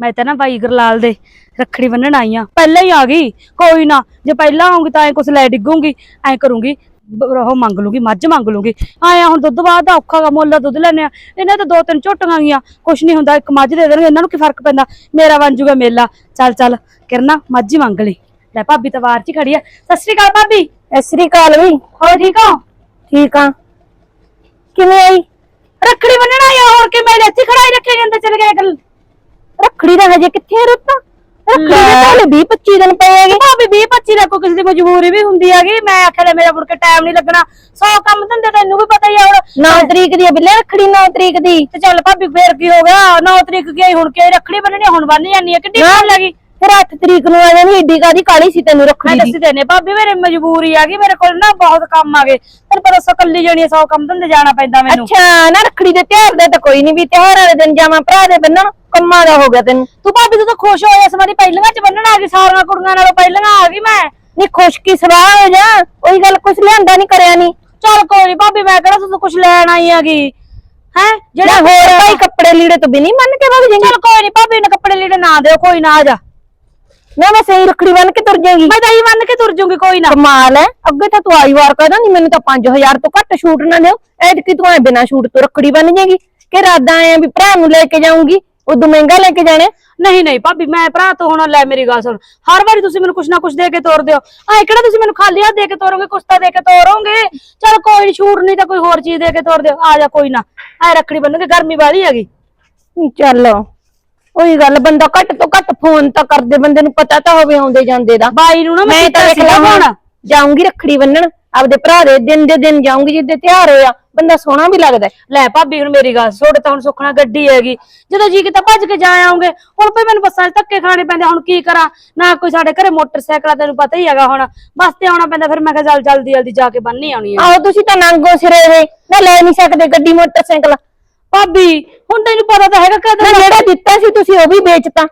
ਮੈਂ ਤਾਂ ਨਾ ਬਾਈ ਗਰਲਾਲ ਦੇ ਰੱਖੜੀ ਬੰਨਣ ਆਈ ਆ। ਪਹਿਲਾਂ ਹੀ ਆ ਗਈ। ਕੋਈ ਨਾ ਜੇ ਪਹਿਲਾਂ ਆਉਂਗੀ ਤਾਂ ਐ ਕੁਛ ਲੈ ਡਿੱਗੂਗੀ ਐ ਕਰੂੰਗੀ ਬ- ਉਹ ਮੰਗ ਲੂੰਗੀ ਮੱਝ ਮੰਗ ਲੂੰਗੀ। ਆਇਆ ਹੁਣ ਦੁੱਧ ਬਾਅਦ ਦਾ ਔਖਾ ਗਾ ਮੁੱਲ ਦਾ ਦੁੱਧ ਲੈਣੇ ਆ। ਇਹਨਾਂ ਤਾਂ ਦੋ ਤਿੰਨ ਝੋਟੀਆਂ ਗਈਆਂ ਕੁਛ ਨਹੀਂ ਹੁੰਦਾ ਇੱਕ ਮੱਝ ਦੇ ਦੇਣਗੇ ਇਹਨਾਂ ਨੂੰ ਕੀ ਫ਼ਰਕ ਪੈਂਦਾ? ਮੇਰਾ ਬਣ ਜੂਗਾ ਮੇਲਾ। ਚੱਲ ਚੱਲ ਕਿਰਨਾ ਮੱਝ ਹੀ ਮੰਗ ਲਈ। ਲੈ ਭਾਬੀ ਤਾਂ ਬਾਹਰ ਚ ਹੀ ਖੜੀ ਆ। ਸਤਿ ਸ਼੍ਰੀ ਅਕਾਲ ਭਾਬੀ। ਸਤਿ ਸ੍ਰੀ ਅਕਾਲ ਵੀ। ਹੋਰ ਠੀਕ ਹੋ? ਠੀਕ ਆ। ਕਿਵੇਂ ਆਈ? ਰੱਖੜੀ ਬੰਨਣ ਆਈ ਆ ਹੋਰ ਕਿ ਮੈਂ ਇੱਥੇ ਖੜਾਈ ਰੱਖੇ ਜਾਂਦੇ ਚਲ ਗਏ ਗੱਲ ਰੱਖੜੀ ਦਾ ਹਜੇ ਕਿੱਥੇ ਰੁੱਤਾ? ਰੱਖੜੀ ਦੇ ਤਾਂ ਹਲੇ 20 25 ਦਿਨ ਪਏ ਹੈਗੇ। ਭਾਬੀ 20 25 ਦਾ ਕੋਈ ਕਿਸੇ ਦੀ ਮਜਬੂਰੀ ਵੀ ਹੁੰਦੀ ਹੈਗੀ। ਮੈਂ ਆਖਿਆ ਲੈ ਮੇਰਾ ਮੁੜ ਕੇ ਟਾਈਮ ਨਹੀਂ ਲੱਗਣਾ। ਸੌ ਕੰਮ ਧੰਦੇ ਤੈਨੂੰ ਵੀ ਪਤਾ ਹੀ ਆ ਹੁਣ। 9 ਤਰੀਕ ਦੀ ਬਿੱਲੇ ਰੱਖੜੀ 9 ਤਰੀਕ ਦੀ। ਤੇ ਚੱਲ ਭਾਬੀ ਫੇਰ ਕੀ ਹੋ ਗਿਆ? 9 ਤਰੀਕ ਹੁਣ ਕੀ ਰੱਖੜੀ ਬੰਨਣੀ ਹੁਣ ਬੰਨ ਜਾਨੀ ਆ। ਕਿੱਡੀ ਗੱਲ ਲੱਗੀ ਫਿਰ 8 ਤਰੀਕ ਨੂੰ ਆ ਜਾਣੀ ਏਡੀ ਕਾਦੀ ਕਾਲੀ ਸੀ ਤੈਨੂੰ ਮੈਂ ਰੱਖੜੀ ਦੀ ਦੱਸੀ ਦੇਨੇ ਭਾਬੀ ਮੇਰੇ ਮਜਬੂਰੀ ਆ ਗਈ ਮੇਰੇ ਕੋਲ ਨਾ ਬਹੁਤ ਕੰਮ ਆ ਗਏ। ਤੈਨੂੰ ਪਤਾ ਸੋ ਕੱਲੀ ਜਣੀ ਸੌ ਕੰਮ ਧੰਦੇ ਜਾਣਾ ਪੈਂਦਾ ਮੈਨੂੰ। ਅੱਛਾ ਨਾ ਰੱਖੜੀ ਦੇ ਤਿਉਹਾਰ ਦਾ ਤਾਂ ਕੋਈ ਨਹੀਂ ਵੀ ਤਿਉਹਾਰ ਵਾਲੇ ਦਿਨ ਜਾਵਾਂ ਭਰਾ ਦੇ ਬੰਨਣ ਕੰਮਾਂ ਦਾ ਹੋ ਗਿਆ ਤੈਨੂੰ। ਤੂੰ ਭਾਬੀ ਤੂੰ ਤਾਂ ਖੁਸ਼ ਹੋ ਇਸ ਵਾਰੀ ਪਹਿਲੀਆਂ ਚ ਬੰਨਣ ਆ ਗਈ ਸਾਰੀਆਂ ਕੁੜੀਆਂ ਨਾਲੋਂ ਪਹਿਲੀਆਂ ਆ ਗਈ ਮੈਂ। ਨੀ ਖੁਸ਼ਕੀ ਸਵਾਹ ਹੋ ਜਾ ਉਹੀ ਗੱਲ ਕੁਛ ਲਿਆਂਦਾ ਨਹੀਂ ਕਰਿਆ ਨਹੀਂ ਚੱਲ ਕੋਈ ਨੀ ਭਾਬੀ ਮੈਂ ਕਿਹੜਾ ਤੂੰ ਕੁਝ ਲੈਣ ਆਈ ਹੈਗੀ? ਹੈ ਜਿਹੜਾ ਹੋਰ ਭਾਈ ਕੱਪੜੇ ਲੀੜੇ ਤੋਂ ਵੀ ਨਹੀਂ ਮੰਨ ਕੇ ਵਗ ਜਾਏਂਗੀ? ਚੱਲ ਕੋਈ ਨੀ ਭਾਬੀ ਨੇ ਕੱਪੜੇ ਲੀੜੇ ਨਾ ਦਿਓ ਕੋਈ ਨਾ ਆ ਜਾ। ਮੈਂ ਬਸ ਇਹੀ ਰੱਖੜੀ ਬੰਨ ਕੇ ਤੁਰ ਜਾਏਂਗੀ। ਮੈਂ ਤਾਂ ਹੀ ਮੰਨ ਕੇ ਤੁਰ ਜੂਗੀ ਕੋਈ ਨਾ। ਕਮਾਲ ਹੈ ਅੱਗੇ ਤਾਂ ਤੂੰ ਆਈ ਵਾਰ ਕਹਿੰਦਾ ਨਹੀਂ ਮੈਨੂੰ ਤਾਂ 5000 ਤੋਂ ਘੱਟ ਛੂਟ ਨਾ ਦਿਓ। ਐਤਕੀ ਤੂੰ ਐ ਬਿਨਾ ਛੂਟ ਤੋਂ ਰੱਖੜੀ ਬੰਨ ਜਾਏਗੀ। ਕਿ ਰਾਦਾ ਆਏ ਵੀ ਭਰਾ ਨੂੰ ਲੈ ਕੇ ਜਾਊਂਗੀ ਉਦੋਂ ਮਹਿੰਗਾ ਲੈ ਕੇ ਜਾਣਾ। ਨਹੀਂ ਨਹੀਂ ਭਾਬੀ ਮੈਂ ਭਰਾ ਤੋਂ ਹੁਣ ਲੈ ਮੇਰੀ ਗੱਲ ਸੁਣ। ਹਰ ਵਾਰੀ ਤੁਸੀਂ ਮੈਨੂੰ ਕੁਛ ਨਾ ਕੁਛ ਦੇ ਕੇ ਤੋਰ ਦਿਓ ਐ ਕਿਹੜਾ ਤੁਸੀਂ ਮੈਨੂੰ ਖਾਲੀ ਹੱਥ ਦੇ ਕੇ ਤੋਰੋਗੇ ਕੁਛ ਤਾਂ ਦੇ ਕੇ ਤੋਰੋਗੇ? ਚੱਲ ਕੋਈ ਨੀ ਛੂਟ ਨਹੀਂ ਤਾਂ ਕੋਈ ਹੋਰ ਚੀਜ਼ ਦੇ ਕੇ ਤੋਰ ਦਿਓ। ਆ ਜਾ ਕੋਈ ਨਾ। ਐ ਰੱਖੜੀ ਬੰਨ੍ਹ ਕੇ ਗਰਮੀ ਵਾਲੀ ਹੈਗੀ। ਚੱਲ। ਉਹੀ ਗੱਲ ਬੰਦਾ ਘੱਟ ਤੋਂ ਘੱਟ ਫੋਨ ਤਾਂ ਕਰਦੇ ਬੰਦੇ ਨੂੰ ਪਤਾ ਤਾਂ ਹੋਵੇ ਆਉਂਦੇ ਜਾਂਦੇ ਦਾ। ਬਾਈ ਨੂੰ ਨਾ ਮੈਂ ਤਾਂ ਦੇਖ ਲਾ ਹੁਣ ਜਾਊਂਗੀ ਰੱਖੜੀ ਬੰਨਣ ਆਪਦੇ ਭਰਾ ਦੇ ਦਿਨ ਦੇ ਦਿਨ ਜਾਊਂਗੀ ਜਿੱਦੇ ਤਿਉਹਾਰ ਹੋਇਆ ਬੰਦਾ ਸੋਹਣਾ ਵੀ ਲੱਗਦਾ। ਲੈ ਭਾਬੀ ਹੁਣ ਮੇਰੀ ਗੱਲ ਛੋੜ ਤਾਂ ਹੁਣ ਸੁਖਣਾ ਗੱਡੀ ਹੈਗੀ। ਜਦੋਂ ਜੀ ਕਿਤੇ ਭੱਜ ਕੇ ਜਾ ਆਉਂਗੇ ਹੁਣ ਭਈ ਮੈਨੂੰ ਬੱਸਾਂ 'ਚ ਧੱਕੇ ਖਾਣੇ ਪੈਂਦੇ ਹੁਣ ਕੀ ਕਰਾਂ? ਨਾ ਕੋਈ ਸਾਡੇ ਘਰੇ ਮੋਟਰਸਾਈਕਲ ਆ ਤੈਨੂੰ ਪਤਾ ਹੀ ਹੈਗਾ ਹੁਣ। ਬੱਸ ਤੇ ਆਉਣਾ ਪੈਂਦਾ ਫਿਰ ਮੈਂ ਕਿਹਾ ਚੱਲ ਜਲਦੀ ਜਲਦੀ ਜਾ ਕੇ ਬੰਨੀ ਆਉਣੀ ਆ। ਆਹੋ ਤੁਸੀਂ ਤਾਂ ਨੰਗੋ ਸਿਰੇ ਦੇ ਨਾ ਲੈ ਨਹੀਂ ਸਕਦੇ ਗੱਡੀ ਮੋਟਰਸਾਈਕਲ। ਭਾਬੀ ਹੁਣ ਤੈਨੂੰ ਪਤਾ ਤਾਂ ਹੈਗਾ ਨਾ ਕਦੇ ਜਿਹੜਾ ਦਿੱਤਾ ਸੀ ਤੁਸੀਂ ਉਹ ਵੀ ਵੇਚਤਾ।